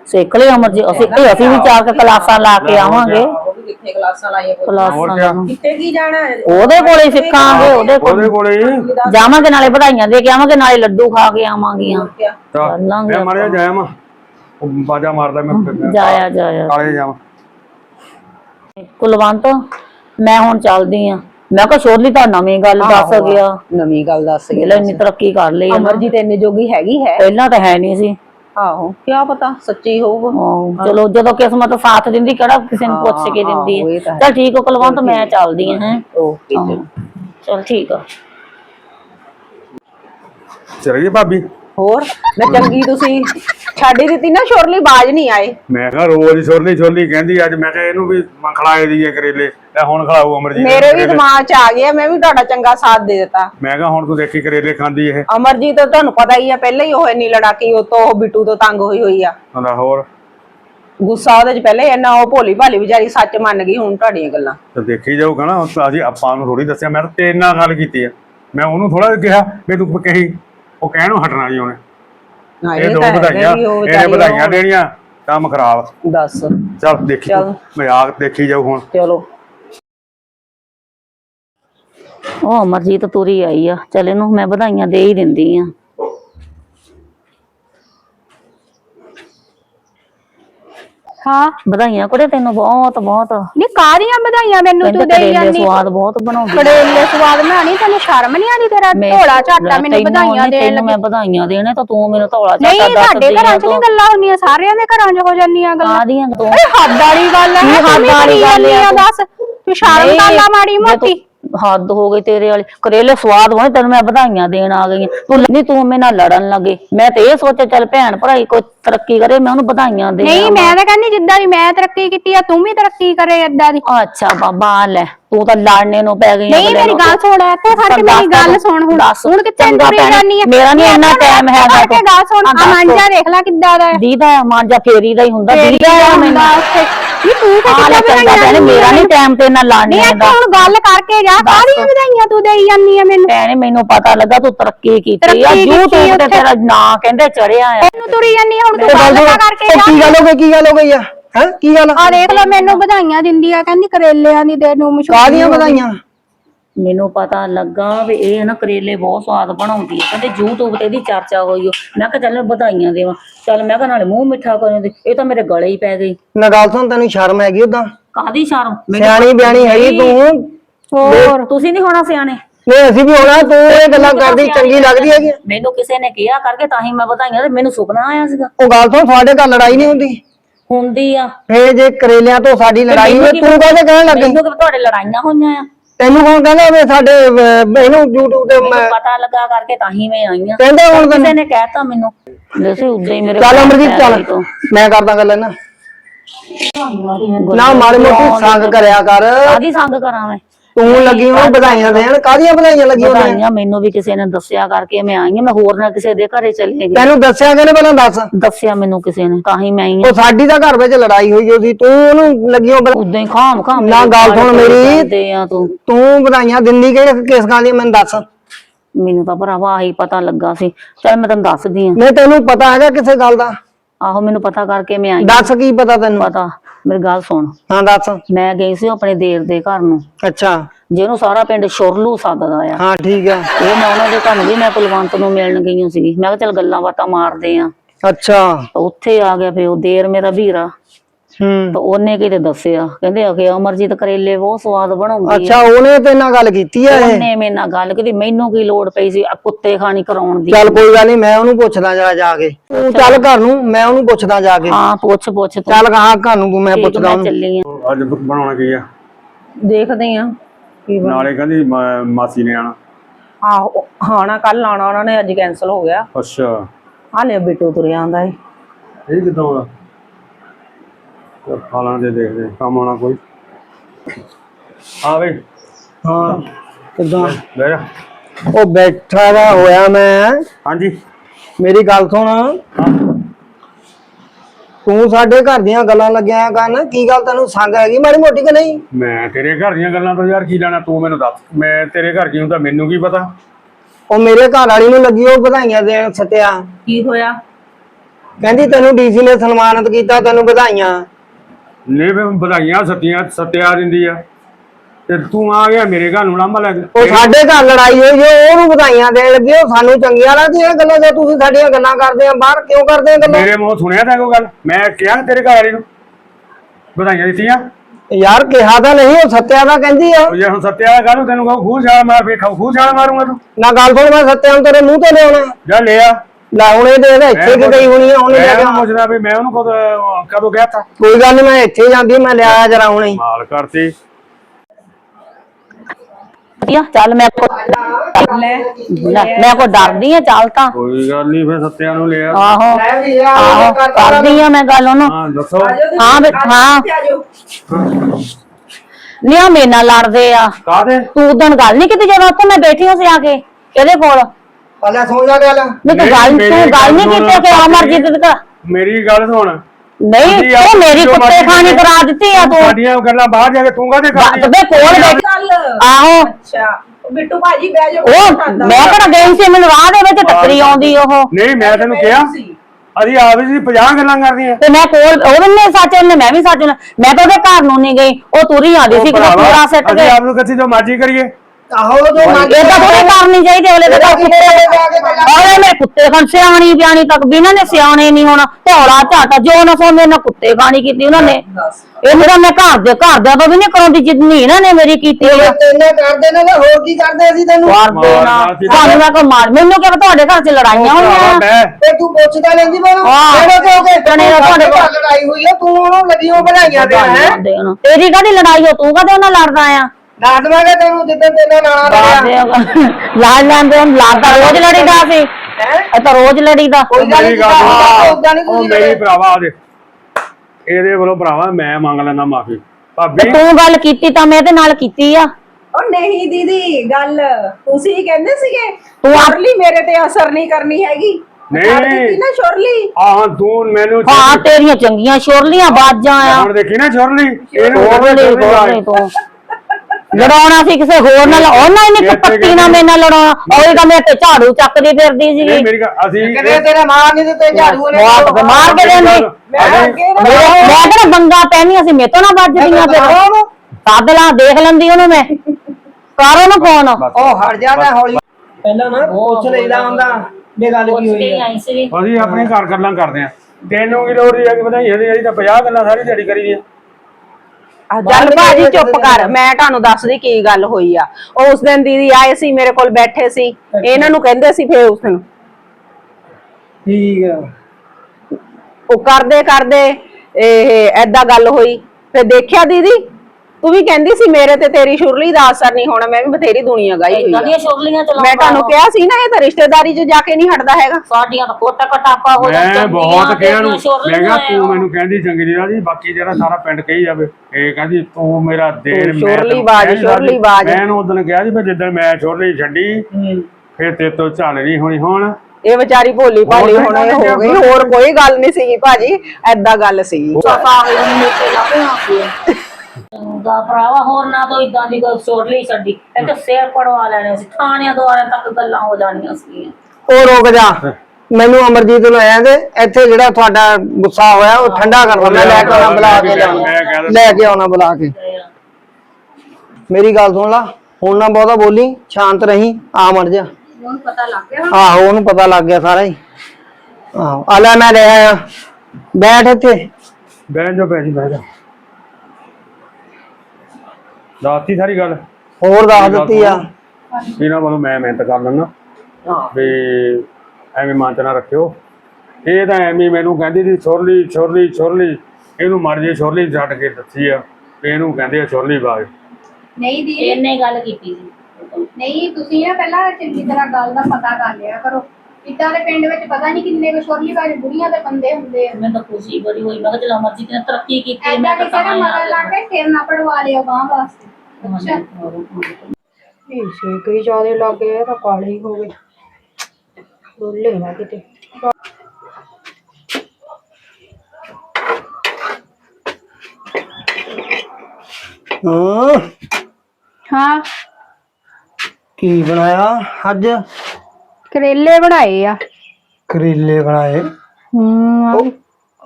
Speaker 1: ਸਿੱਖ ਲਿਆ ਅਮਰਜੀ ਅਸੀਂ ਇਹ ਅਸੀਂ ਵੀ ਚਾਰ ਕੁ ਕਲਾਸਾਂ ਲਾ ਕੇ ਆਵਾਂਗੇ।
Speaker 2: ਉਹ ਵੀ ਕਿੱਥੇ ਕਲਾਸਾਂ ਲਾਈਆਂ ਕੋਈ
Speaker 3: ਹੋਰ
Speaker 1: ਕਲਾਸਾਂ
Speaker 3: ਕਿਆ
Speaker 2: ਕਿੱਥੇ ਕੀ ਜਾਣਾ ਹੈ?
Speaker 1: ਉਹਦੇ ਕੋਲੇ ਹੀ ਸਿੱਖਾਂਗੇ ਉਹਦੇ ਕੋਲ।
Speaker 3: ਉਹਦੇ ਕੋਲੇ ਹੀ?
Speaker 1: ਜਾਵਾਂਗੇ ਨਾਲੇ ਵਧਾਈਆਂ ਦੇ ਕੇ ਆਵਾਂਗੇ ਨਾਲੇ ਲੱਡੂ ਖਾ ਕੇ ਆਵਾਂਗੀਆਂ।
Speaker 2: ਕਿਆ?
Speaker 3: ਤਾਂ ਮੈਂ ਮਰਿਆ ਜਾਇਆ ਮਾ ਉਹ ਬਾਜਾ ਮਾਰਦਾ ਮੈਂ ਫਿਰ ਮੈਂ
Speaker 1: ਜਾਇਆ ਜਾਇਆ।
Speaker 3: ਕਾਲੇ ਜਾਵਾਂ
Speaker 1: ਕੁਲਵੰਤ ਮੈਂ ਹੁਣ ਚੱਲਦੀ ਆ। ਮੈਂ ਕਿਹਾ ਸ਼ੋਰਲੀ ਤਾਂ ਨਵੀਂ ਗੱਲ ਦੱਸ
Speaker 2: ਆਹੋ,
Speaker 1: ਗਿਆ।
Speaker 2: ਨਵੀਂ ਗੱਲ ਦੱਸ
Speaker 1: ਇਹ ਲੈ ਇੰਨੀ ਤਰੱਕੀ ਕਰ ਲਈ ਆ ਨਾ।
Speaker 2: ਅਮਰਜੀਤ ਇੰਨੇ ਜੋਗੀ ਹੈਗੀ ਹੈ?
Speaker 1: ਪਹਿਲਾਂ ਤਾਂ ਹੈ ਨਹੀਂ ਸੀ।
Speaker 2: ਆਹੋ ਕੀ ਪਤਾ ਸੱਚੀ ਹੋਊਗਾ
Speaker 1: ਹਾਂ, ਚਲੋ ਜਦੋਂ ਕਿਸਮਤ ਸਾਥ ਦਿੰਦੀ ਕਿਹੜਾ ਕਿਸੇ ਨੂੰ ਪੁੱਛ ਕੇ
Speaker 2: ਹਾਂ,
Speaker 1: ਦਿੰਦੀ
Speaker 2: ਉਹ ਇਹ
Speaker 1: ਹੈ
Speaker 2: ਤਾਂ ਹੈ।
Speaker 1: ਚਲ ਠੀਕ ਹੈ ਕੁਲਵੰਤ ਮੈਂ ਚੱਲਦੀ ਆ ਹੈ।
Speaker 2: ਓਕੇ
Speaker 1: ਚਲ ਠੀਕ ਆ।
Speaker 3: ਚਲ ਗਈ ਭਾਬੀ।
Speaker 2: ਹੋਰ ਮੈਂ ਚੰਗੀ ਤੁਸੀਂ। ਛੱਡ ਹੀ ਦਿੱਤੀ ਨਾ ਸ਼ੋਰਲੀ ਬਾਜ ਨਹੀਂ ਆਏ।
Speaker 3: ਮੈਂ ਕਿਹਾ ਰੋਜ਼ ਛੋਰਲੀ ਛੋਰਲੀ ਕਹਿੰਦੀ ਅੱਜ ਮੈਂ ਕਿਹਾ ਇਹਨੂੰ ਵੀ ਖਿਲਾਏ ਦੀਏ ਕਰੇਲੇ ਇਹ ਹੁਣ ਖਿਲਾਊ ਅਮਰਜੀਤ
Speaker 2: ਮੇਰੇ ਵੀ। ਦਿਮਾਗ 'ਚ ਆ ਗਿਆ ਮੈਂ ਵੀ ਤੁਹਾਡਾ ਚੰਗਾ ਸਾਥ ਦੇ ਦਿੱਤਾ।
Speaker 3: ਮੈਂ ਕਿਹਾ ਹੁਣ ਤੂੰ ਦੇਖੀ ਕਰੇਲੇ ਖਾਂਦੀ ਇਹ।
Speaker 2: ਅਮਰਜੀਤ ਤੁਹਾਨੂੰ ਪਤਾ ਹੀ ਆ ਪਹਿਲਾਂ ਹੀ ਉਹ ਇੰਨੀ ਲੜਾਕੀ ਉਹ ਤੋਂ ਉਹ ਬਿੱਟੂ ਤੋਂ ਤੰਗ ਹੋਈ ਹੋਈ ਆ।
Speaker 3: ਕਹਿੰਦਾ ਹੋਰ?
Speaker 2: ਗੁੱਸਾ ਉਹਦੇ 'ਚ ਪਹਿਲੇ ਇੰਨਾ ਉਹ ਭੋਲੀ ਭਾਲੀ ਵਿਚਾਰੀ ਸੱਚ ਮੰਨ ਗਈ ਹੁਣ ਤੁਹਾਡੀਆਂ ਗੱਲਾਂ।
Speaker 3: ਤੇ ਦੇਖੀ ਜਾਊਗਾ ਨਾ ਅਸੀਂ ਆਪਾਂ ਨੂੰ ਥੋੜੀ ਦੱਸਿਆ ਮੈਂ ਤਾਂ ਤੇਰੇ ਨਾਲ ਗੱਲ ਕੀਤੀ ਆ। ਮੈਂ ਉਹਨੂੰ ਥੋੜਾ ਕਿਹਾ ਵੀ ਤੂੰ ਕਹੀ ਉਹ ਕਹਿਣ ਹਟਣਾ ਜੀ ਉਹਨੇ। ਇਹ ਦੋ ਵਧਾਈਆਂ ਇਹਨੇ ਵਧਾਈਆਂ ਦੇਣੀਆਂ ਕੰਮ ਖਰਾਬ।
Speaker 2: ਦੱਸ।
Speaker 3: ਚੱਲ ਦੇਖੀ ਮਜ਼ਾਕ ਦੇਖੀ ਜਾਊ ਹੁਣ।
Speaker 2: ਚਲੋ।
Speaker 1: ਉਹ ਅਮਰਜੀਤ ਤੁਰੀ ਆਈ ਆ ਚਲ ਇਹਨੂੰ ਮੈਂ ਵਧਾਈਆਂ ਦੇ ਹੀ ਦਿੰਦੀ ਆ।
Speaker 4: ਹਾਂ
Speaker 1: ਵਧਾਈਆਂ ਕੁੜੇ ਤੈਨੂੰ ਬਹੁਤ ਬਹੁਤ।
Speaker 4: ਨੀ ਕਾਰੀਆਂ ਵਧਾਈਆਂ ਮੈਨੂੰ ਤੂੰ ਦੇਈ ਜਾਂਦੀ?
Speaker 1: ਸਵਾਦ ਬਹੁਤ ਬਣਾਉਂਦੀ।
Speaker 4: ਕੜੇਲੇ ਸਵਾਦ ਬਣਾਣੀ ਤੈਨੂੰ ਸ਼ਰਮ ਨਹੀਂ ਆਦੀ ਤੇਰਾ ਢੋਲਾ ਝਾਟਾ ਮੈਨੂੰ ਵਧਾਈਆਂ
Speaker 1: ਨਹੀਂ,
Speaker 4: ਦੇਣ ਲੱਗੀ
Speaker 1: ਮੈਂ ਵਧਾਈਆਂ ਦੇਣੇ ਤਾਂ ਤੂੰ ਮੈਨੂੰ ਧੌਲਾ ਝਾਟਾ
Speaker 4: ਨਹੀਂ ਤੁਹਾਡੇ ਘਰਾਂ 'ਚ ਨਹੀਂ ਗੱਲਾਂ ਹੁੰਦੀਆਂ ਸਾਰਿਆਂ ਦੇ ਘਰਾਂ 'ਚ ਹੋ ਜਾਂਦੀਆਂ ਗੱਲਾਂ।
Speaker 1: ਕਾਦੀਆਂ ਤੂੰ?
Speaker 4: ਇਹ ਹੱਦ ਵਾਲੀ ਗੱਲ ਹੈ
Speaker 1: ਹੱਦ ਵਾਲੀ ਗੱਲ ਤੂੰ?
Speaker 4: ਦੱਸ। ਤੂੰ ਸ਼ਰਮ
Speaker 1: ਨਹੀਂ,
Speaker 4: ਕਰ ਲਾ ਮਾੜੀ ਮੋਟੀ।
Speaker 1: ਹੱਦ ਹੋ ਗਈ ਤੇਰੇ ਵਾਲੀ। ਕਰੇਲੇ ਸਵਾਦ ਬਣੇ ਤੈਨੂੰ ਮੈਂ ਵਧਾਈਆਂ ਦੇਣ ਆ ਗਈ ਆਂ। ਤੂੰ ਨਹੀਂ ਤੂੰ ਮੇਰੇ ਨਾਲ ਲੜਨ ਲੱਗੇ। ਮੈਂ ਤੇ ਇਹ ਸੋਚਿਆ ਚੱਲ ਭੈਣ ਭਰਾਈ ਕੋਈ ਤਰੱਕੀ ਕਰੇ ਮੈਂ ਉਹਨੂੰ ਵਧਾਈਆਂ ਦੇ
Speaker 4: ਨਹੀਂ ਮੈਂ ਤਾਂ ਕਹਿੰਦੀ ਜਿੱਦਾਂ ਦੀ ਮੈਂ ਤਰੱਕੀ ਕੀਤੀ ਆ ਤੂੰ ਵੀ ਤਰੱਕੀ ਕਰੇ ਏਦਾਂ ਦੀ।
Speaker 1: ਅੱਛਾ ਬਾਬਾ ਆ ਲੈ ਤੂੰ ਤਾਂ ਲੜਨੇ ਨੂੰ ਪੈ ਗਈ
Speaker 4: ਨਹੀਂ ਮੇਰੀ ਗੱਲ ਸੁਣ ਇੱਥੇ ਖੜ ਕੇ ਮੇਰੀ ਗੱਲ ਸੁਣ ਹੁਣ। ਹੁਣ ਕਿੱਥੇ ਤੁਰੀ ਜਾਨੀ ਆ?
Speaker 1: ਮੇਰਾ ਨਹੀਂ ਇੰਨਾ ਟਾਈਮ ਹੈਗਾ
Speaker 4: ਕੇ ਗੱਲ ਸੁਣ ਆ
Speaker 1: ਦੱਸ।
Speaker 4: ਮਾਂਜਾ ਦੇਖ ਲੈ ਕਿੱਦਾਂ ਦਾ ਹੈ
Speaker 1: ਦੀਦਾ ਆ, ਮਾਂਜਾ ਫੇਰੀ ਦਾ ਹੀ ਹੁੰਦਾ
Speaker 4: ਤੇਰੀ
Speaker 1: ਦੀਦਾ ਆ ਮੈਨੂੰ।
Speaker 4: ਹੁੰਦਾ ਉੱਥੇ। ਨਹੀਂ ਤੂੰ
Speaker 1: ਆ
Speaker 4: ਕਿੱਥੇ
Speaker 1: ਲੈ ਚੰਗਾ ਭੈਣੇ ਮੇਰਾ ਨਹੀਂ ਟਾਈਮ ਤੇ ਨਾ
Speaker 4: ਨਹੀਂ
Speaker 1: ਲੜਨੇ
Speaker 4: ਇੱਥੇ
Speaker 1: ਦਾ
Speaker 4: ਹੁਣ ਗੱਲ ਕਰਕੇ ਜਾ ਕਾਹਦੀਆਂ ਵਧਾਈਆਂ ਤੂੰ ਦੇਈ ਜਾਂਦੀ ਆ ਮੈਨੂੰ?
Speaker 1: ਭੈਣੇ ਮੈਨੂੰ ਪਤਾ ਲੱਗਾ ਤੂੰ ਤਰੱਕੀ ਕੀਤੀ ਆ।
Speaker 4: ਤਰੱਕੀ ਕੀਤੀ
Speaker 1: YouTube ਤੇ
Speaker 4: ਉੱਥੇ।
Speaker 1: ਤੇਰਾ ਨਾਂ ਕਹਿੰਦੇ ਚੜਿਆ ਆ।
Speaker 4: ਤੈਨੂੰ ਤੁਰੀ ਜਾਂਦੀ ਆ, ਹੁਣ ਤੂੰ
Speaker 5: ਤੇ
Speaker 4: ਗੱਲ ਨਾ ਕਰਕੇ
Speaker 5: ਉਹ
Speaker 4: ਜਾ।
Speaker 5: ਕੀ ਗੱਲ ਹੋ ਗਈ ਕੀ ਗੱਲ ਹੋ ਗਈ ਆ? ਹੈ ਕੀ ਗੱਲ
Speaker 4: ਆ? ਦੇਖ ਲੈ ਮੈਨੂੰ ਵਧਾਈਆਂ ਦਿੰਦੀ ਆ ਕਹਿੰਦੀ ਕਰੇਲਿਆਂ ਦੀ ਤੈਨੂੰ ਮਸ਼ਹੂਰੀ
Speaker 5: ਕਾਹਦੀਆਂ। ਵਧਾਈਆਂ?
Speaker 1: ਮੈਨੂੰ ਪਤਾ ਲੱਗਾ ਵੀ ਇਹ ਨਾ ਕਰੇਲੇ ਬਹੁਤ ਸਵਾਦ ਬਣਾਉਂਦੀ ਹੈ। ਕਹਿੰਦੇ YouTube ਤੇ ਇਹਦੀ ਚਰਚਾ ਹੋਈ ਓ। ਮੈਂ ਕਿਹਾ ਚੱਲ ਮੈਂ ਵਧਾਈਆਂ ਦੇਵਾਂ। ਚੱਲ ਮੈਂ ਕਿਹਾ ਨਾਲੇ ਮੂੰਹ ਮਿੱਠਾ ਕਰਨ ਦੀ। ਇਹ ਤਾਂ ਮੇਰੇ ਗਲੇ ਹੀ ਪੈ ਗਈ।
Speaker 5: ਨਾ ਗੱਲ ਸੁਣ ਤੈਨੂੰ ਸ਼ਰਮ ਹੈਗੀ ਉਦਾਂ
Speaker 1: ਕਾਦੀ ਸ਼ਰਮ?
Speaker 5: ਸਿਆਣੀ ਬਿਆਣੀ ਹੈਗੀ ਤੂੰ।
Speaker 1: ਹੋਰ। ਤੁਸੀਂ ਨਹੀਂ ਹੋਣਾ ਸਿਆਣੇ।
Speaker 5: ਨਹੀਂ ਅਸੀਂ ਵੀ ਹੋਣਾ। ਤੂੰ ਇਹ ਗੱਲਾਂ ਕਰਦੀ ਚੰਗੀ ਲੱਗਦੀ ਹੈਗੀ।
Speaker 1: ਮੈਨੂੰ ਕਿਸੇ ਨੇ ਕਿਹਾ ਕਰਕੇ ਤਾਂ ਹੀ ਮੈਂ ਵਧਾਈਆਂ ਤੇ ਮੈਨੂੰ ਸੁਪਨਾ ਆਇਆ ਸੀਗਾ।
Speaker 5: ਉਹ ਗੱਲ ਸੁਣ ਤੁਹਾਡੇ ਘਰ ਲੜਾਈ ਨਹੀਂ ਹੁੰਦੀ?
Speaker 1: ਹੁੰਦੀ ਆ।
Speaker 5: ਫੇਰ ਜੇ ਕਰੇਲਿਆਂ ਤੋਂ ਸਾਡੀ ਲੜਾਈ ਹੋਵੇ
Speaker 1: ਮੈਨੂੰ
Speaker 5: ਤੂੰ ਕਾਹਦੇ ਕਹਿਣ ਲੱਗੀ
Speaker 1: ਮੈਨੂੰ ਕਿ ਤੁਹਾਡੇ ਲੜਾਈਆਂ ਹੋਈਆਂ ਆ।
Speaker 5: ਤੈਨੂੰ ਕੌਣ ਕਹਿੰਦਾ ਵੀ ਸਾਡੇ ਅਹ, ਇਹਨੂੰ YouTube ਤੇ
Speaker 1: ਮੈਨੂੰ
Speaker 5: ਮੈਂ-
Speaker 1: ਪਤਾ ਲੱਗਾ ਕਰਕੇ ਤਾਂ ਹੀ ਮੈਂ ਆਈ ਆ
Speaker 5: ਕਹਿੰਦੇ ਹੁਣ
Speaker 1: ਕਿਸੇ
Speaker 5: ਤੈਨੂੰ
Speaker 1: ਨੇ ਕਹਿਤਾ ਮੈਨੂੰ ਵੈਸੇ ਉਦਾਂ ਹੀ ਮੇਰੇ
Speaker 5: ਚੱਲ ਅਮਰਜੀਤ ਚੱਲ। ਮੈਂ ਕਰਦਾ ਗੱਲ ਨਾ। ਨਾ ਮਾੜੀ ਮੋਟੀ ਸੰਗ ਕਰਿਆ ਕਰ।
Speaker 1: ਕਾਹਦੀ ਸੰਗ ਕਰਾਂ ਮੈਂ?
Speaker 5: ਤੂੰ ਲੱਗੀ ਹੁਣ ਵਧਾਈਆਂ ਦੇਣ। ਕਾਹਦੀਆਂ ਵਧਾਈਆਂ ਲੱਗੀਆਂ ਹੋਈਆਂ?
Speaker 1: ਵਧਾਈਆਂ ਮੈਨੂੰ ਵੀ ਕਿਸੇ ਨੇ ਦੱਸਿਆ ਕਰਕੇ ਮੈਂ ਆਈ ਮੈਂ ਹੋਰ ਨਾ ਕਿਸੇ ਦੇ ਘਰੇ ਚਲੀ ਗਈ।
Speaker 5: ਤੈਨੂੰ ਦੱਸਿਆ ਕਿਹਨੇ ਪਹਿਲਾਂ ਦੱਸ?
Speaker 1: ਦੱਸਿਆ ਮੈਨੂੰ ਕਿਸੇ ਨੇ ਤਾਂ ਹੀ ਮੈਂ ਆਈ
Speaker 5: ਉਹ ਸਾਡੀ ਤਾਂ ਘਰ ਵਿੱਚ ਲੜਾਈ ਹੋਈ ਸੀ ਤੂੰ ਉਹਨੂੰ ਲੱਗੀਓ
Speaker 1: ਉਦਾਂ ਹੀ ਖਾਮ ਖਾਮ
Speaker 5: ਨਾ ਗੱਲ ਸੁਣ ਮੇਰੀ।
Speaker 1: ਦੇ ਆ ਤੂੰ।
Speaker 5: ਤੂੰ ਵਧਾਈਆਂ ਦਿੰਦੀ ਕਿਹੜੇ ਕਿਸ ਗੱਲ ਦੀ ਮੈਨੂੰ ਦੱਸ।
Speaker 1: ਮੈਨੂੰ ਤਾਂ ਭਰਾਵਾ ਆਹੀ ਪਤਾ ਲੱਗਾ ਸੀ। ਚਲ ਮੈਂ ਤੈਨੂੰ ਦੱਸਦੀ ਆ
Speaker 5: ਨਹੀਂ ਤੈਨੂੰ ਪਤਾ ਹੈਗਾ ਕਿਸੇ ਗੱਲ ਦਾ।
Speaker 1: ਆਹੋ ਮੈਨੂੰ ਪਤਾ ਕਰਕੇ ਮੈਂ ਆਈ।
Speaker 5: ਦੱਸ ਕੀ ਪਤਾ ਤੈਨੂੰ?
Speaker 1: ਪਤਾ। ਮੇਰੀ ਗੱਲ ਸੁਣ।
Speaker 5: ਹਾਂ ਦੱਸ।
Speaker 1: ਮੈਂ ਗਈ ਸੀ ਆਪਣੇ ਦੇਰ ਦੇ ਘਰ ਨੂੰ।
Speaker 5: ਅੱਛਾ।
Speaker 1: ਜਿਹਨੂੰ ਸਾਰਾ ਪਿੰਡ ਸ਼ੁਰਲੂ ਸੱਦਦਾ ਆ।
Speaker 5: ਹਾਂ ਠੀਕ ਆ।
Speaker 1: ਉਹ ਮੈਂ ਉਹਨਾਂ ਦੇ ਘਰ ਵੀ ਮੈਂ ਕੁਲਵੰਤ ਨੂੰ ਮਿਲਣ ਗਈ ਸੀਗੀ। ਮੈਂ ਕਿਹਾ ਚੱਲ ਗੱਲਾਂ ਬਾਤਾਂ ਮਾਰਦੇ ਆ।
Speaker 5: ਅੱਛਾ।
Speaker 1: ਉੱਥੇ ਆ ਗਿਆ ਫੇ ਉਹ ਦੇਰ ਮੇਰਾ ਵੀਰਾ। ਤਾਂ ਉਹਨੇ ਕਿਤੇ ਦੱਸਿਆ? ਕਹਿੰਦੇ ਅਖੇ ਅਮਰਜੀਤ ਕਰੇਲੇ ਬਹੁਤ ਸਵਾਦ ਬਣਾਉਂਦੀ
Speaker 5: ਅੱਛਾ ਉਹਨੇ ਤੇ ਨਾਲ ਗੱਲ ਕੀਤੀ ਇਹ?
Speaker 1: ਉਹਨੇ ਮੇਰੇ ਨਾਲ ਗੱਲ ਕੀਤੀ। ਮੈਨੂੰ ਕੀ ਲੋੜ ਪਈ ਸੀ? ਆ ਕੁੱਤੇ ਖਾਣੀ ਕਰਾਉਣ ਦੀ।
Speaker 5: ਚੱਲ ਕੋਈ ਗੱਲ ਨਹੀਂ ਮੈਂ ਉਹਨੂੰ ਪੁੱਛਦਾ ਜਾ ਜਾ ਕੇ। ਤੂੰ ਚੱਲ ਘਰ ਨੂੰ ਮੈਂ ਉਹਨੂੰ ਪੁੱਛਦਾ ਜਾ ਕੇ।
Speaker 1: ਹਾਂ ਪੁੱਛ ਪੁੱਛ ਤੂੰ।
Speaker 5: ਚੱਲ ਕਹਾ ਘਰ ਨੂੰ ਤੂੰ ਮੈਂ ਪੁੱਛਦਾ ਉਹਨੂੰ।
Speaker 1: ਚੱਲੀ ਆ।
Speaker 3: ਅੱਜ ਬਣਾਉਣਾ ਕੀ ਆ?
Speaker 2: ਦੇਖਦੇ ਆ ਕੀ ਬਣ-
Speaker 3: ਨਾਲੇ ਕਹਿੰਦੀ ਮਾਸੀ ਨੇ ਆਣਾ।
Speaker 2: ਆਹੋ ਆਣਾ ਕੱਲ ਆਣਾ ਉਹਨਾਂ ਨੇ ਅੱਜ ਕੈਨਸਲ ਹੋ ਗਿਆ।
Speaker 3: ਅੱਛਾ।
Speaker 2: ਆ ਲੈ ਬਿੱਟੂ ਤੁਰਿਆ ਆਂਦਾ ਏ।
Speaker 3: ਇਹ ਕਿਦਾਂ ਹੋਇਆ ਫਾਲਾਂ ਦੇ ਦੇਖਦੇ ਹਾਂ, ਕੰਮ ਆਉਣਾ ਕੋਈ। ਆ ਵੇ
Speaker 5: ਹਾਂ ਕਿਦਾਂ?
Speaker 3: ਲੈ ਜਾ।
Speaker 5: ਉਹ ਬੈਠਾ ਵਾ ਹੋਇਆ ਮੈਂ।
Speaker 3: ਹਾਂਜੀ।
Speaker 5: ਮੇਰੀ ਗੱਲ ਸੁਣ। ਤੂੰ ਸਾਡੇ ਘਰ ਦੀਆਂ ਗੱਲਾਂ ਲੱਗਿਆ ਕਰਨ ਕੀ ਗੱਲ ਤੈਨੂੰ ਸੰਗ ਹੈਗੀ ਮਾੜੀ ਮੋਟੀ ਕਿ ਨਹੀਂ?
Speaker 3: ਮੈਂ ਤੇਰੇ ਘਰ ਦੀਆਂ ਗੱਲਾਂ ਤੋਂ ਯਾਰ ਕੀ ਲੈਣਾ ਤੂੰ ਮੈਨੂੰ ਦੱਸ। ਮੈਂ ਤੇਰੇ ਘਰ ਕੀ ਹੁੰਦਾ ਮੈਨੂੰ ਕੀ ਪਤਾ?
Speaker 5: ਉਹ ਮੇਰੇ ਘਰ ਵਾਲੀ ਨੂੰ ਲੱਗੀ ਉਹ ਵਧਾਈਆਂ ਦੇਣ ਸੱਤਿਆ।
Speaker 2: ਕੀ ਹੋਇਆ?
Speaker 5: ਕਹਿੰਦੀ ਤੈਨੂੰ ਡੀਸੀ ਨੇ ਸਨਮਾਨਿਤ ਕੀਤਾ ਤੈਨੂੰ ਵਧਾਈਆਂ।
Speaker 3: ਨੇ ਵੀ ਵਧਾਈਆਂ ਸੱਤੀਆਂ ਸੱਤਿਆ ਦਿੰਦੀ ਆ। ਤੇ ਤੂੰ ਆ ਗਿਆ ਮੇਰੇ ਘਰ ਨੂੰ ਲਾਂਭਾ ਲੈ। ਕੇ
Speaker 5: ਉਹ ਸਾਡੇ ਘਰ ਲੜਾਈ ਹੋਈ ਜੇ ਉਹਨੂੰ ਵਧਾਈਆਂ ਦੇਣ ਲੱਗੇ ਉਹ ਸਾਨੂੰ ਚੰਗੀਆਂ ਲੱਗਦੀਆਂ ਗੱਲਾਂ ਜੇ ਤੁਸੀਂ ਸਾਡੀਆਂ ਗੱਲਾਂ ਕਰਦੇ ਆ ਬਾਹਰ ਕਿਉਂ ਕਰਦੇ ਆ ਗੱਲਾਂ?
Speaker 3: ਮੇਰੇ ਮੂੰਹ ਸੁਣਿਆ ਤਾਂ ਕੋਈ ਗੱਲ? ਮੈਂ ਕਿਹਾ ਤੇਰੇ ਘਰ ਵਾਲੀ ਨੂੰ ਵਧਾਈਆਂ ਦਿੱਤੀਆਂ।
Speaker 5: ਯਾਰ ਕਿਹਾ ਤਾਂ ਨਹੀਂ ਉਹ ਸੱਤਿਆ ਦਾ ਕਹਿੰਦੀ ਆ।
Speaker 3: ਉਹ ਜੇ ਹੁਣ ਸੱਤਿਆ ਦਾ ਕਾਹਨੂੰ ਤੈਨੂੰ ਕਹੂੰ ਖੂਹ ਛਾਲ ਮਾਰ ਫੇ ਖੂਹ ਛਾਲ ਮਾਰੂੰਗਾ ਤੂੰ।
Speaker 5: ਨਾ ਗੱਲ ਸੁਣ ਮੈਂ ਸੱਤਿਆ ਨੂੰ ਤੇਰੇ ਮੂੰਹ ਤੇ ਲਿਆਉਣਾ।
Speaker 3: ਜਾ ਲੈ ਆ।
Speaker 5: ਲੈ ਹੁਣ ਇਹ ਦੇ ਇਹਦਾ ਇੱਥੇ ਕਿ ਗਈ ਹੋਣੀ ਆ ਉਹਨੇ
Speaker 3: ਮੈਂ
Speaker 5: ਜਾ ਕੇ
Speaker 3: ਪੁੱਛਦਾ ਵੀ ਮੈਂ ਉਹਨੂੰ ਕਦੋਂ ਕਦੋਂ ਗਿਆ ਤਾ?
Speaker 5: ਕੋਈ ਗੱਲ ਨਹੀਂ ਮੈਂ ਇੱਥੇ ਜਾਂਦੀ ਮੈਂ ਲਿਆਇਆ ਜਰਾ ਹੁਣੇ ਹੀ।
Speaker 3: ਮਾਲ ਕਰਤੀ।
Speaker 1: ਵਧੀਆ ਚੱਲ ਮੈਂ ਕੋ ਲੈ। ਮੈਂ ਕੋ ਡਰਦੀ ਆ ਚੱਲ ਤਾਂ।
Speaker 3: ਕੋਈ ਗੱਲ ਨਹੀਂ ਫੇ ਸੱਤਿਆ ਨੂੰ ਲਿਆ।
Speaker 1: ਆਹੋ ਆਹੋ ਕਰਦੀ ਆ ਮੈਂ ਗੱਲ ਉਹਨੂੰ।
Speaker 3: ਹਾਂ ਦੱਸੋ।
Speaker 1: ਹਾਂ ਬੇ ਹਾਂ। ਨਹੀਂ ਆ ਮੇਰੇ ਨਾਲ ਲੜਦੇ ਆ।
Speaker 3: ਕਾਹਦੇ?
Speaker 1: ਤੂੰ ਉਦੋਂ ਗੱਲ ਨਹੀਂ ਕੀਤੀ ਜਦੋਂ ਉੱਥੇ ਮੈਂ ਬੈਠੀ ਸੀ ਆ ਕੇ ਇਹਦੇ ਕੋਲ?
Speaker 5: ਸੁਣ ਜਾ ਗੱਲ।
Speaker 1: ਨਹੀਂ ਤੂੰ ਗੱਲ
Speaker 3: ਮੇਰੀ
Speaker 1: ਤੂੰ ਗੱਲ ਨਹੀਂ
Speaker 3: ਗੱਲ
Speaker 1: ਕੀਤੀ ਕਿ ਅਮਰਜੀਤ ਦਾ
Speaker 3: ਮੇਰੀ ਗੱਲ ਸੁਣ।
Speaker 1: ਨਹੀਂ
Speaker 3: ਅਸੀਂ
Speaker 1: ਤੂੰ ਮੇਰੀ
Speaker 3: ਜੋ
Speaker 1: ਕੁੱਤੇ
Speaker 3: ਮਰਜ਼ੀ
Speaker 1: ਖਾਣੀ
Speaker 3: ਕਰੇ।
Speaker 1: ਕਰਾ ਦਿੱਤੀ ਆ ਤੂੰ।
Speaker 3: ਸਾਡੀਆਂ ਗੱਲਾਂ ਬਾਹਰ ਜਾ ਕੇ ਤੂੰ ਕਾਹਦੇ ਕਰਦੀ
Speaker 1: ਤੇ ਕੋਲ ਬੈਠ
Speaker 2: ਗੱਲ।
Speaker 1: ਆਹੋ।
Speaker 2: ਅੱਛਾ। ਬਿੱਟੂ ਭਾਜੀ ਬਹਿ ਜਾਓ
Speaker 1: ਉਹ ਮੈਂ ਕਿਹੜਾ ਗਈ ਸੀ ਮੈਨੂੰ ਰਾਹ ਦੇ ਵਿੱਚ ਟੱਕਰੀ ਆਉਂਦੀ ਉਹ।
Speaker 3: ਨਹੀਂ ਮੈਂ ਤੈਨੂੰ ਕਿਹਾ ਅਸੀਂ ਆਪ ਜੀ 50 ਗੱਲਾਂ ਕਰਦੀਆਂ
Speaker 1: ਤੇ ਮੈਂ ਕੋਲ ਸੱਚ ਨੇ ਮੈਂ ਵੀ ਸੱਚ ਨੇ ਮੈਂ ਤਾਂ ਉਹਦੇ ਘਰ ਨੂੰ ਨਹੀਂ ਗਈ। ਉਹ ਤੁਰੀ ਆਂਦੀ ਸੀ ਕਿ ਪੂਰਾ ਸੱਟ
Speaker 3: ਅਸੀਂ
Speaker 1: ਗਏ
Speaker 3: ਆਪ ਨੂੰ ਕੱਚੀ ਜੋ ਮਰਜ਼ੀ ਕਰੀਏ।
Speaker 5: ਆਹੋ ਜੋ ਮੰਗ
Speaker 1: ਇਹ ਤਾਂ ਥੋੜੀ ਕਰਨੀ ਚਾਹੀਦੀ ਅਗਲੇ ਦੇ ਘਰ ਕੁੱਤੇ ਅਰੇ ਮੇਰੇ ਕੁੱਤੇ ਖਾਨ ਸਿਆਣੀ ਬਿਆਣੀ ਤੱਕ ਵੀ ਇਹਨਾਂ ਨੇ ਸਿਆਣੇ ਨਹੀਂ ਹੋਣਾ। ਝਾਟਾ ਜੋ ਨਾ ਨਾਲ ਕੁੱਤੇ ਖਾਣੀ ਕੀਤੀ ਉਹਨਾਂ ਨੇ। ਇਹ ਮੇਰਾ ਮੈਂ ਘਰ ਦੇ ਘਰ ਦੇ ਤੋਂ ਵੀ ਨਹੀਂ ਕਰਾਉਂਦੀ ਜਿੰਨੀ ਇਹਨਾਂ ਨੇ ਮੇਰੀ ਕੀਤੀ ਹੈ
Speaker 5: ਤੈਨੂੰ ਕਰਦੇ ਨੇ ਨਾ ਹੋਰ ਕੀ ਕਰਦੇ ਅਸੀਂ ਤੈਨੂੰ?
Speaker 1: ਮਾਰ ਦੇਣਾ।
Speaker 3: ਮਾਰ ਦਿੱਤੀ।
Speaker 1: ਤੁਹਾਨੂੰ ਮੈਂ ਕੋ ਮਾਰ। ਮੈਨੂੰ ਕਿ ਤੁਹਾਡੇ ਘਰ ਚ ਲੜਾਈਆਂ
Speaker 3: ਭਰਾਵਾ,
Speaker 1: ਹੋਈਆਂ।
Speaker 3: ਮੈਂ
Speaker 5: ਤੇ ਤੂੰ ਪੁੱਛਦਾ ਲੈਂਦੀ ਮੈਨੂੰ।
Speaker 1: ਹਾਂ।
Speaker 5: ਕਿਹੜੇ ਕਿਉਂ ਕਿ
Speaker 1: ਜਣੇ ਦਾ ਤੁਹਾਡੇ ਕੋਲ
Speaker 5: ਲੜਾਈ ਹੋਈ ਆ ਤੂੰ ਉਹਨੂੰ ਲੱਗੀਓ ਬਣਾਈਆਂ ਦੇ ਹੈ?
Speaker 1: ਦੇਣਾ ਤੇਰੀ ਕਾਹਦੀ ਲੜਾਈ ਹੋ? ਤੂੰ ਕਦੇ ਉਹਨਾਂ ਲੜਦਾ ਆ?
Speaker 5: ਦੱਸ ਦਵਾਂਗਾ ਤੈਨੂੰ ਜਿੱਦਾਂ ਤੇਰੇ
Speaker 1: ਲੈਂਦੇ ਹੁਣ ਲਾੜਦਾ ਰੋਜ਼ ਲੜੀਦਾ ਸੀ। ਇਹ ਤਾਂ ਰੋਜ਼ ਲੜੀਦਾ।
Speaker 5: ਕੋਈ ਗੱਲ
Speaker 3: ਮੇਰੀ
Speaker 5: ਨਹੀਂ
Speaker 3: ਗੱਲ ਸੁਣ।
Speaker 5: ਉਦਾਂ ਨਹੀਂ।
Speaker 3: ਉਹ ਮੇਰੀ ਭਰਾਵਾ ਆ ਦੇ ਇਹਦੇ ਵੱਲੋਂ ਭਰਾਵਾ ਮੈਂ ਮੰਗ ਲੈਂਦਾ ਮਾਫੀ। ਭਾਬੀ।
Speaker 1: ਤੂੰ ਗੱਲ ਕੀਤੀ ਤਾਂ ਮੈਂ ਇਹਦੇ ਨਾਲ ਕੀਤੀ ਆ।
Speaker 2: ਉਹ ਨਹੀਂ ਦੀਦੀ ਗੱਲ ਤੁਸੀਂ ਹੀ ਕਹਿੰਦੇ ਸੀਗੇ।
Speaker 1: ਤੂੰ ਆਪ-
Speaker 2: ਸ਼ੁਰਲੀ ਮੇਰੇ ਤੇ ਅਸਰ ਨਹੀਂ ਕਰਨੀ ਹੈਗੀ।
Speaker 3: ਨਹੀਂ।
Speaker 2: ਕਰ ਦਿੱਤੀ ਨਾ ਸ਼ੁਰਲੀ।
Speaker 3: ਆਹ ਤੂੰ ਮੈਨੂੰ
Speaker 1: ਹਾਂ ਤੇਰੀਆਂ ਚੰਗੀਆਂ ਸ਼ੋਰਲੀਆਂ ਬਾਜਾਂ ਆ।
Speaker 3: ਹੁਣ ਦੇਖੀ ਨਾ ਚੁਰਲੀ ਇਹਨੂੰ
Speaker 1: ਛੋਰਲੀ ਛੋਰਲੀ ਤੂੰ। ਲੜਾਉਣਾ ਸੀ ਕਿਸੇ ਹੋਰ ਨਾਲ ਉਹਨਾਂ ਹੀ ਨਹੀਂ ਪੱਤੀ ਨਾਲ ਮੇਰੇ ਨਾਲ ਲੜਾਉਣਾ। ਉਹੀ ਤਾਂ ਮੇਰੇ ਤੇ ਝਾੜੂ ਚੱਕਦੀ ਫਿਰਦੀ
Speaker 3: ਨਹੀਂ
Speaker 1: ਸੀਗੀ
Speaker 3: ਮੇਰੀ ਅਸੀਂ
Speaker 5: ਕਿਤੇ ਤੇਰੇ ਮਾਰ ਨਹੀਂ ਦਿੱਤੇ ਝਾੜੂ ਨੇ।
Speaker 1: ਮਾਰ ਕੇ ਕੇ ਦੇਂਦੀ
Speaker 2: ਮੈਂ ਨਾ
Speaker 1: ਕਿਹੜਾ ਬੰਗਾ ਪੈਣੀਆਂ ਸੀ ਮੇਰੇ ਤੋਂ ਨਾ ਵੱਜਦੀਆਂ ਫਿਰ ਸੱਦ ਲਾ ਦੇਖ ਲੈਂਦੀ ਉਹਨੂੰ ਮੈਂ। ਕਰ ਉਹਨੂੰ ਫੋਨ।
Speaker 5: ਉਹ ਹਟ ਜਾਂਦਾ ਹੌਲੀ। ਪਹਿਲਾਂ ਨਾ ਪੁੱਛ ਲਈਦਾ ਹੁੰਦਾ। ਇਹ ਗੱਲ ਕੀ ਹੋਈ
Speaker 1: ਸੀ
Speaker 3: ਅਸੀਂ ਆਪਣੇ ਘਰ ਗੱਲਾਂ ਕਰਦੇ ਆ ਤੈਨੂੰ ਕੀ ਲੋੜ ਹੈ ਕਿ ਵਧਾਈ ਇਹਦੀ ਅਸੀਂ ਤਾਂ 50 ਗੱਲਾਂ ਸਾਰੀ ਦਿਹਾੜੀ ਕਰੀ ਦੀ ਆ
Speaker 2: ਆ ਚੱਲ ਭਾਜੀ ਚੁੱਪ ਕਰ ਮੈਂ ਤੁਹਾਨੂੰ ਦੱਸਦੀ ਕੀ ਗੱਲ ਹੋਈ ਆ। ਉਹ ਉਸ ਦਿਨ ਦੀਦੀ ਆਏ ਸੀ ਮੇਰੇ ਕੋਲ ਬੈਠੇ ਸੀ। ਇਹਨਾਂ ਨੂੰ ਕਹਿੰਦੇ ਸੀ ਫੇਰ ਉਸ ਦਿਨ।
Speaker 5: ਠੀਕ ਆ।
Speaker 2: ਉਹ ਕਰਦੇ ਕਰਦੇ ਇਹ ਐਦਾਂ ਗੱਲ ਹੋਈ। ਫਿਰ ਦੇਖਿਆ ਦੀਦੀ? ਤੂੰ ਵੀ ਕਹਿੰਦੀ ਸੀ ਮੇਰੇ ਤੇ ਤੇਰੀ ਸ਼ੁਰਲੀ ਦਾ ਅਸਰ ਨਹੀਂ ਹੋਣਾ ਮੈਂ ਵੀ ਬਥੇਰੀ ਦੁਨੀਆ ਗਾਈ ਹੋਈ ਆ।
Speaker 1: ਸ਼ੋਰਲੀਆਂ ਚਲਾਉਂਦਾ
Speaker 2: ਮੈਂ ਤੁਹਾਨੂੰ ਕਿਹਾ ਸੀ ਨਾ ਇਹ ਤਾਂ ਰਿਸ਼ਤੇਦਾਰੀ 'ਚ ਜਾ ਕੇ ਨਹੀਂ ਹਟਦਾ ਹੈਗਾ।
Speaker 1: ਸਾਡੀਆਂ ਤਾਂ ਕੋਟਾ ਕਟਾਪਾ ਹੋ
Speaker 3: ਮੈਂ ਬਹੁਤ ਕਿਹਾ ਨੂੰ ਮੈਂ ਕਿਹਾ ਤੂੰ ਮੈਨੂੰ ਕਹਿੰਦੀ ਚੰਗੀ ਨਹੀਂ ਜੀ ਬਾਕੀ ਜਿਹੜਾ ਸਾਰਾ ਪਿੰਡ ਕਹੀ ਜਾਵੇ ਇਹ ਕਹਿੰਦੀ ਤੂੰ ਮੇਰਾ ਦੇਰ
Speaker 2: ਤੂੰ ਸ਼ੁਰਲੀ ਬਾਜ, ਸ਼ੁਰਲੀ ਬਾਜ।
Speaker 3: ਮੈਂ ਉਹਨੂੰ ਉਦੋਂ ਕਿਹਾ ਸੀ ਵੀ ਜਿੱਦਣ ਮੈਂ ਸ਼ੁਰਲੀ ਛੱਡੀ ਫਿਰ ਤੇ ਤੋਂ ਚੱਲ ਨਹੀਂ ਹੋਣੀ ਹੁਣ।
Speaker 2: ਇਹ ਵਿਚਾਰੀ ਭੋਲੀ ਭਾਲੀ
Speaker 3: ਹੋਰ
Speaker 2: ਹੁਣ ਇਹ ਹੋ ਗਈ।
Speaker 3: ਗੱਲ
Speaker 2: ਹੋਰ ਕੋਈ ਗੱਲ ਨਹੀਂ ਸੀਗੀ ਭਾਜੀ ਐਦਾਂ ਗੱਲ ਸੀਗੀ।
Speaker 1: ਦਾ ਭਰਾਵਾ ਹੋਰ ਨਾ ਤੋਂ ਇਦਾਂ ਦੀ ਕੋਈ ਸ਼ੋਰਲੀ ਛੱਡੀ ਇੱਥੇ ਸਿਰ ਪੜਵਾ ਲੈਣੇ ਸੀ ਥਾਣਿਆਂ ਦੁਆਰਿਆਂ ਤੱਕ ਗੱਲਾਂ ਹੋ ਜਾਣੀਆਂ ਸੀ
Speaker 5: ਉਹ ਰੁਕ ਜਾ। ਮੈਨੂੰ ਅਮਰਜੀਤ ਨੂੰ ਆਇਆ ਤੇ ਇੱਥੇ ਜਿਹੜਾ ਤੁਹਾਡਾ ਗੁੱਸਾ ਹੋਇਆ ਉਹ ਠੰਡਾ ਕਰਨਾ ਮੈਂ ਲੈ ਕੇ ਆਉਣਾ ਬੁਲਾ ਕੇ। ਲਿਆਉਣਾ। ਲੈ ਕੇ ਆਉਣਾ ਬੁਲਾ ਕੇ। ਮੇਰੀ ਗੱਲ ਸੁਣ ਲਾ ਹੁਣ ਨਾ ਬਹੁਤਾ ਬੋਲੀ ਸ਼ਾਂਤ ਰਹੀਂ ਆ ਮੜ ਜਾ।
Speaker 4: ਉਹਨੂੰ ਪਤਾ ਲੱਗ ਗਿਆ?
Speaker 5: ਆਹੋ ਉਹਨੂੰ ਪਤਾ ਲੱਗ ਗਿਆ ਸਾਰਾ ਹੀ। ਆਹੋ ਆ ਲੈ ਮੈਂ ਲੈ ਆਇਆ। ਬੈਠ ਇੱਥੇ।
Speaker 3: ਬਹਿ ਜਾ ਭੈਣ ਜੀ ਬਹਿ ਜਾ। ਦਾਤੀ ਸਾਰੀ ਗੱਲ?
Speaker 5: ਹੋਰ ਦੱਸ ਦਿੱਤੀ ਆ।
Speaker 3: ਇਹਨਾਂ ਵੱਲੋਂ ਮੈਂ ਮਿਹਨਤ ਕਰ ਲੈਣਾ ਵੀ ਐਵੇਂ ਮਨ ਚ ਨਾ ਰੱਖਿਓ। ਇਹ ਤਾਂ ਐਵੇਂ ਮੈਨੂੰ ਕਹਿੰਦੀ ਸੀ ਛੋਰਲੀ ਛੋਰਲੀ ਛੋਰਲੀ। ਇਹਨੂੰ ਮਰ ਜੇ ਛੋਰਲੀ ਛੱਡ ਕੇ ਦੱਸੀ ਆ। ਤੇ ਇਹਨੂੰ ਕਹਿੰਦੇ ਆ ਛੋਰਲੀ ਬਾਜ।
Speaker 4: ਨਹੀਂ ਦੀ
Speaker 1: ਇਹਨੇ ਗੱਲ ਕੀਤੀ ਸੀ।
Speaker 4: ਨਹੀਂ ਤੁਸੀਂ ਨਾ ਪਹਿਲਾਂ ਚੰਗੀ ਤਰ੍ਹਾਂ ਗੱਲ ਦਾ ਪਤਾ ਕਰ ਲਿਆ ਕਰੋ। ਇਦਾਂ ਦੇ ਪਿੰਡ ਵਿੱਚ ਪਤਾ ਨਹੀਂ ਕਿੰਨੇ ਕੁ ਸ਼ੋਰਲੀ ਵਾਲੇ ਬੁੜੀਆਂ ਦੇ ਬੰਦੇ ਹੁੰਦੇ ਆ।
Speaker 1: ਮੈਂ ਤਾਂ ਖੁਸ਼ੀ ਬੜੀ ਹੋਈ। ਮੈਂ ਕਿਹਾ ਚਲੋ ਮਰਜ਼ੀ ਨੇ ਤਰੱਕੀ ਕੀਤੀ
Speaker 4: ਐਦਾਂ
Speaker 1: ਮੈਂ ਤਾਂ
Speaker 4: ਕਿਸੇ ਦਾ ਮਗਰ ਲਾ ਕੇ ਸਿਰ ਨਾ ਪੜਵਾ ਲਿਓ ਗਾਂ ਵਾਸਤੇ। ਅੱਛਾ।
Speaker 6: ਇਸੇ ਕਈ ਜ਼ਿਆਦਾ ਲੱਗ ਗਏ ਤਾਂ ਕਾਲੇ ਹੀ ਹੋ ਗਏ। ਬੋਲੇ ਨਾ ਕਿਤੇ।
Speaker 5: ਹਾਂ?
Speaker 6: ਹਾਂ।
Speaker 5: ਕੀ ਬਣਾਇਆ ਅੱਜ?
Speaker 6: ਕਰੇਲੇ ਬਣਾਏ ਆ।
Speaker 5: ਕਰੇਲੇ ਬਣਾਏ।
Speaker 6: ਹੂੰ।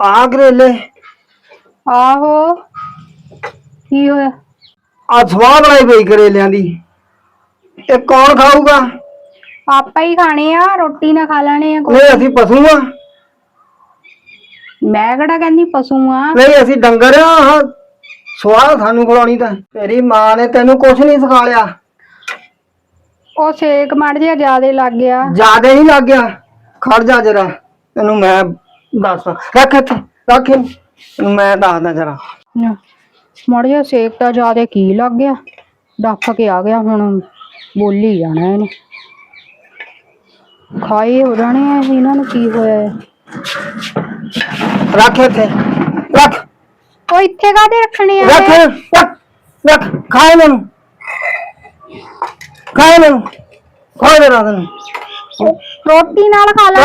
Speaker 5: ਆ ਕਰੇਲੇ।
Speaker 6: ਆਹੋ। ਕੀ ਹੋਇਆ?
Speaker 5: ਆ ਸਵਾਹ ਬਣਾਈ ਪਈ ਕਰੇਲਿਆਂ ਦੀ। ਇਹ ਕੌਣ ਖਾਊਗਾ?
Speaker 4: ਪਾਪਾ ਹੀ ਖਾਣੇ ਆ ਰੋਟੀ ਨਾ ਖਾ ਲੈਣੇ ਆ ਕੋਈ।
Speaker 5: ਨਹੀਂ ਅਸੀਂ ਪਸ਼ੂ ਆ।
Speaker 4: ਮੈਂ ਕਿਹੜਾ ਕਹਿੰਦੀ ਪਸ਼ੂ ਆ?
Speaker 5: ਨਹੀਂ ਅਸੀਂ ਡੰਗਰ ਆ ਸਵਾਹ ਸਾਨੂੰ ਖਿਲਾਉਣੀ ਤਾਂ। ਤੇਰੀ ਮਾਂ ਨੇ ਤੈਨੂੰ ਕੁਝ ਨਹੀਂ ਸਿਖਾ ਲਿਆ
Speaker 4: ਉਹ ਸੇਕ ਮੜ ਜਿਹਾ ਜ਼ਿਆਦੇ ਲੱਗ ਗਿਆ।
Speaker 5: ਜਿਆਦੇ ਨਹੀਂ ਲੱਗ ਗਿਆ? ਖੜ ਜਾ ਜਰਾ ਤੈਨੂੰ ਮੈਂ ਦੱਸਦਾ ਰੱਖ ਇੱਥੇ ਰੱਖ ਇਹਨੂੰ। ਤੈਨੂੰ ਮੈਂ ਦੱਸਦਾ ਜਰਾ।
Speaker 4: ਮੜ ਜਿਹਾ ਸੇਕ ਤਾਂ ਜ਼ਿਆਦੇ ਕੀ ਲੱਗ ਗਿਆ? ਡੱਫ ਕੇ ਆ ਗਿਆ ਹੁਣ ਬੋਲੀ ਜਾਣਾ ਇਹਨੇ। ਖਾਈ ਹੋ ਜਾਣੇ ਆ ਇਹ, ਇਹਨਾਂ ਨੂੰ ਕੀ ਹੋਇਆ ਹੈ?
Speaker 5: ਰੱਖ ਇੱਥੇ ਰੱਖ।
Speaker 4: ਉਹ ਇੱਥੇ ਕਾਹਦੇ ਰੱਖਣੇ ਆ?
Speaker 5: ਰੱਖ? ਰੱਖ ਰੱਖ ਖਾ ਇਹਨਾਂ। ਨੂੰ ਖਾ ਇਹਨਾਂ ਨੂੰ ਖਾ ਦੇ ਰਾਤ ਨੂੰ।
Speaker 4: ਰੋਟੀ ਨਾਲ ਖਾ
Speaker 5: ਨੂੰ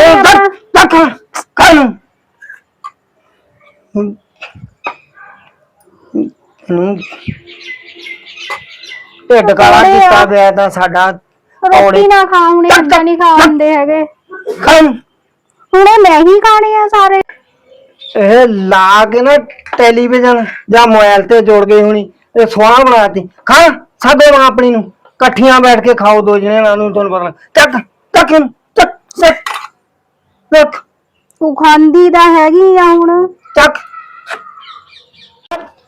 Speaker 5: ਢਿੱਡ ਕਾਲਾ
Speaker 4: ਪਕੌੜੇ ਆ।
Speaker 5: ਕੀਤਾ ਪਿਆ ਤਾਂ ਸਾਡਾ
Speaker 4: ਰੋਟੀ ਨਾ ਖਾਉਣੇ ਨਹੀਂ ਖਾਉਂਦੇ ਹੈਗੇ। ਹੁਣੇ ਮੈਂ ਹੀ ਖਾਣੇ ਆ ਸਾਰੇ।
Speaker 5: ਇਹ ਲਾ ਕੇ ਨਾ ਟੈਲੀਵਿਜ਼ਨ ਜਾਂ ਮੋਬਾਈਲ ਤੇ ਜੋੜ ਗਈ ਹੋਣੀ ਇਹ ਸਵਾਹ ਬਣਾਤੀ। ਖਾ ਸਾਡੇ ਮਾਂ ਆਪਣੀ ਨੂੰ। ਇਕੱਠੀਆਂ ਬੈਠ ਕੇ ਖਾਓ ਦੋ ਜਣੇ ਨਾਲ ਨੂੰ ਤੁਹਾਨੂੰ ਪਤਾ ਲੱਗ ਚੱਕ ਚੱਕ ਇਹਨੂੰ, ਚੱਕ ਚੱਕ। ਚੱਕ।
Speaker 4: ਤੂੰ ਖਾਂਦੀ ਤਾਂ ਹੈਗੀ ਆ ਹੁਣ।
Speaker 5: ਚੱਕ।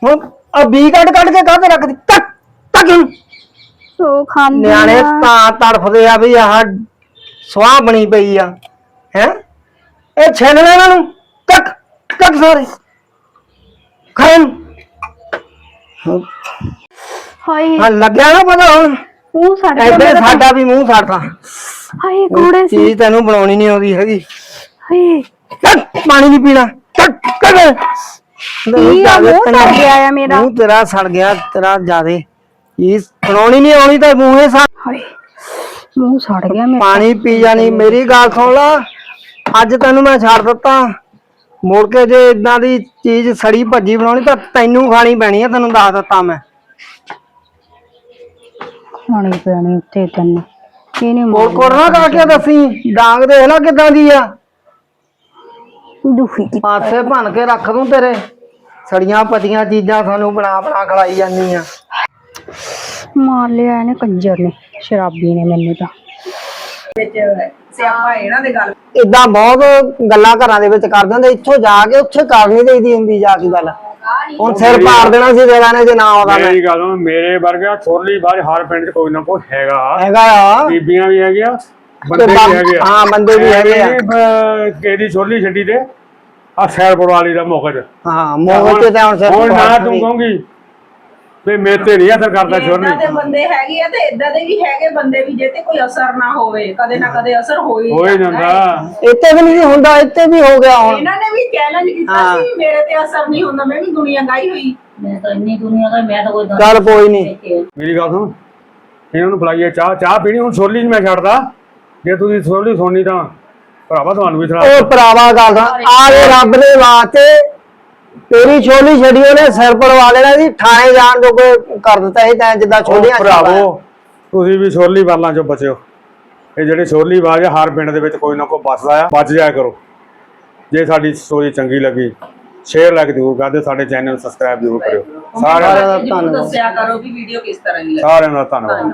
Speaker 5: ਹੁਣ ਆ ਬੀ ਕੱਢ ਕੱਢ ਕੇ ਕਾਹਤੇ ਰੱਖਦੀ? ਚੱਕ ਚੱਕ ਇਹਨੂੰ।
Speaker 4: ਤੂੰ ਖਾਂਦੀ
Speaker 5: ਨਿਆਣੇ
Speaker 4: ਆ।
Speaker 5: ਤਾਂ ਤੜਫਦੇ ਆ ਵੀ ਆਹ ਸਵਾਹ ਬਣੀ ਪਈ ਆ ਹੈ? ਇਹ ਛਿਨ ਲੈ ਇਹਨਾਂ ਨੂੰ। ਚੱਕ ਚੱਕ ਸਾਰੇ। ਖਾਣ
Speaker 4: ਹਾਏ।
Speaker 5: ਹਾਂ ਲੱਗਿਆ ਨਾ ਪਤਾ ਹੁਣ।
Speaker 4: ਮੂੰਹ ਸੜ ਗਿਆ ਮੇਰਾ ਤਾਂ।
Speaker 5: ਸਾਡਾ ਵੀ ਮੂੰਹ ਸੜਦਾ।
Speaker 4: ਹਾਏ ਕੂੜੇ ਸੀ?
Speaker 5: ਚੀਜ਼ ਤੈਨੂੰ ਬਣਾਉਣੀ ਨਹੀਂ ਆਉਂਦੀ ਹੈਗੀ।
Speaker 4: ਹਾਏ।
Speaker 5: ਚੱਕ ਪਾਣੀ ਨਹੀਂ ਪੀਣਾ।
Speaker 4: ਕੀ ਆ, ਮੂੰਹ ਸੜ ਗਿਆ ਆ ਮੇਰਾ।
Speaker 5: ਮੂੰਹ ਤੇਰਾ ਸੜ ਗਿਆ ਤੇਰਾ ਜਿਆਦੇ। ਇਹ ਬਣਾਉਣੀ ਨਹੀਂ ਆਉਣੀ ਤਾਂ ਮੂੰਹੇ ਸੜ।
Speaker 4: ਹਾਏ ਮੂੰਹ ਸੜ ਗਿਆ ਮੇਰਾ।
Speaker 5: ਪਾਣੀ ਪੀ ਜਾਣੀ ਮੇਰੀ ਗੱਲ ਸੁਣ ਲਾ। ਅੱਜ ਤੈਨੂੰ ਮੈਂ ਛੱਡ ਦਿੱਤਾ। ਮੁੜ ਕੇ ਜੇ ਇਦਾਂ ਦੀ ਚੀਜ਼ ਸੜੀ ਭੱਜੀ ਬਣਾਉਣੀ ਤਾਂ ਤੈਨੂੰ ਖਾਣੀ ਪੈਣੀ ਆ ਤੈਨੂੰ ਦੱਸ ਦਿੱਤਾ ਮੈਂ।
Speaker 4: ਖਾਣੀ ਪੈਣੀ ਉੱਤੇ ਤੈਨੂੰ। ਇਹਨੇ
Speaker 5: ਕੋਲ ਕੋਲ ਨਾ ਕਰਕੇ ਦੱਸੀ ਡਾਂਗ ਦੇਖ ਲੈ ਕਿਦਾਂ ਦੀ ਆ।
Speaker 4: ਦੁਖੀ ਕੀ
Speaker 5: ਪਾਸੇ ਭੰਨ ਕੇ ਰੱਖ ਦੂੰ ਤੇਰੇ। ਸੜੀਆਂ ਪਤੀਆਂ ਚੀਜ਼ਾਂ ਸਾਨੂੰ ਬਣਾ ਬਣਾ ਖਲਾਈ ਜਾਂਦੀਆਂ।
Speaker 4: ਮਾਰ ਲਿਆ ਇਹਨੇ ਕੰਜਰ ਨੇ ਸ਼ਰਾਬੀ ਨੇ ਮੈਨੂੰ ਤਾਂ।
Speaker 2: ਸਿਆਪਾ ਇਹਨਾਂ ਦੇ ਗੱਲ।
Speaker 5: ਇਦਾਂ ਬਹੁਤ ਗੱਲਾਂ ਘਰਾਂ ਦੇ ਵਿੱਚ ਕਰ ਦਿੰਦੇ ਇੱਥੋਂ ਜਾ ਕੇ ਉੱਥੇ ਕਰਨੀ ਚਾਹੀਦੀ ਹੁੰਦੀ ਜਾ ਕੇ ਗੱਲ। ਹੁਣ ਸਿਰ ਪਾੜ ਦੇਣਾ ਸੀ ਤੇਰਾ ਨੇ ਜੇ ਨਾ ਆਉਂਦਾ ਮੈਂ।
Speaker 3: ਮੇਰੀ ਗੱਲ ਮੇਰੇ ਵਰਗਾ ਛੋਰਲੀ ਬਾਜ ਹਰ ਪਿੰਡ 'ਚ ਕੋਈ ਨਾ ਕੋਈ ਹੈਗਾ।
Speaker 5: ਹੈਗਾ ਆ।
Speaker 3: ਬੀਬੀਆਂ ਵੀ ਹੈਗੀਆਂ ਬੰਦੇ ਵੀ ਹੈਗੇ ਆ।
Speaker 5: ਹਾਂ, ਬੰਦੇ ਵੀ ਹੈਗੇ ਆ।
Speaker 3: ਕਿਹਦੀ ਛੋਰਲੀ ਛੱਡੀ ਤੇ? ਆ ਸ਼ਹਿਰ ਪਰਵਾਲੀ ਦਾ ਮੌਕੇ 'ਚ।
Speaker 5: ਹਾਂ ਮੋਹ ਤੇ ਹੁਣ ਸਿਰ
Speaker 3: ਹੁਣ ਨਾ ਤੂੰ। ਕਹੂੰਗੀ ਵੀ ਮੇਰੇ ਤੇ ਨਹੀਂ ਅਸਰ ਕਰਦਾ
Speaker 2: ਇਦਾਂ ਦੇ ਬੰਦੇ ਹੈਗੇ ਆ ਤੇ ਇਦਾਂ ਦੇ ਵੀ ਹੈਗੇ ਬੰਦੇ ਵੀ ਜੇ ਤੇ ਕੋਈ ਅਸਰ ਨਾ ਹੋਵੇ ਕਦੇ ਨਾ ਕਦੇ ਅਸਰ ਹੋ ਹੀ
Speaker 3: ਹੋ ਹੀ
Speaker 2: ਜਾਂਦਾ ਹੈ।
Speaker 5: ਇੱਥੇ ਵੀ ਨਹੀਂ ਹੁੰਦਾ ਇੱਥੇ ਵੀ ਹੋ ਗਿਆ ਹੁਣ।
Speaker 2: ਇਹਨਾਂ ਨੇ ਵੀ ਚੈਲੰਜ ਕੀਤਾ
Speaker 5: ਹਾਂ।
Speaker 2: ਸੀ ਮੇਰੇ ਤੇ ਅਸਰ ਨਹੀਂ ਹੁੰਦਾ ਮੈਂ ਵੀ ਦੁਨੀਆ ਗਾਈ ਹੋਈ।
Speaker 1: ਮੈਂ ਤਾਂ ਇੰਨੀ ਦੁਨੀਆ ਦਾ ਮੈਂ ਤਾਂ ਕੋਈ
Speaker 5: ਚੱਲ ਕੋਈ ਨਹੀਂ।
Speaker 3: ਮੇਰੀ ਗੱਲ ਸੁਣ ਇਹਨਾਂ ਨੂੰ ਬੁਲਾਈਏ ਚਾਹ ਚਾਹ ਪੀਣੀ ਹੁਣ ਛੋਰਲੀ 'ਚ ਮੈਂ ਛੱਡਦਾ। ਜੇ ਤੁਸੀਂ ਛੋਰਲੀ ਸੁਣਨੀ ਤਾਂ ਭਰਾਵਾ ਤੁਹਾਨੂੰ ਵੀ ਸੁਣਾ
Speaker 5: ਉਹ ਭਰਾਵਾ ਗੱਲ ਆ ਦੇ ਰੱਬ ਦੇ ਵਾਸਤੇ ਤੇਰੀ ਛੋਲੀ ਛੜੀ ਉਹਨੇ ਸਿਰ ਪੜਵਾ ਲੈਣਾ ਸੀ ਥਾਣੇ ਜਾਣ ਜੋਗੇ ਕਰ ਦਿੱਤਾ ਸੀ ਤੈਂ ਜਿੱਦਾਂ
Speaker 3: ਉਹ
Speaker 5: ਛੋਲੀਆਂ
Speaker 3: ਭਰਾਵੋ ਤੁਸੀਂ ਵੀ ਛੋਰਲੀ ਵਾਲਾਂ ਚੋਂ ਬਚਿਓ। ਇਹ ਜਿਹੜੇ ਛੋਰਲੀ ਬਾਜ ਹਰ ਪਿੰਡ ਦੇ ਵਿੱਚ ਕੋਈ ਨਾ ਕੋਈ ਬਸਦਾ ਆ। ਬਚ ਜਾਇਆ ਕਰੋ। ਜੇ ਸਾਡੀ ਸਟੋਰੀ ਚੰਗੀ ਲੱਗੀ ਸ਼ੇਅਰ ਲਾਈਕ ਜ਼ਰੂਰ ਕਰਦੇ ਸਾਡੇ ਚੈਨਲ ਨੂੰ ਸਬਸਕ੍ਰਾਈਬ ਜ਼ਰੂਰ ਕਰਿਓ। ਸਾਰਿਆਂ ਦਾ
Speaker 5: ਧੰਨਵਾਦ।
Speaker 2: ਦੱਸਿਆ ਕਰੋ ਵੀ ਵੀਡੀਓ ਕਿਸ ਤਰ੍ਹਾਂ ਦੀ ਲੱਗੀ।
Speaker 3: ਸਾਰਿਆਂ ਦਾ ਧੰਨਵਾਦ।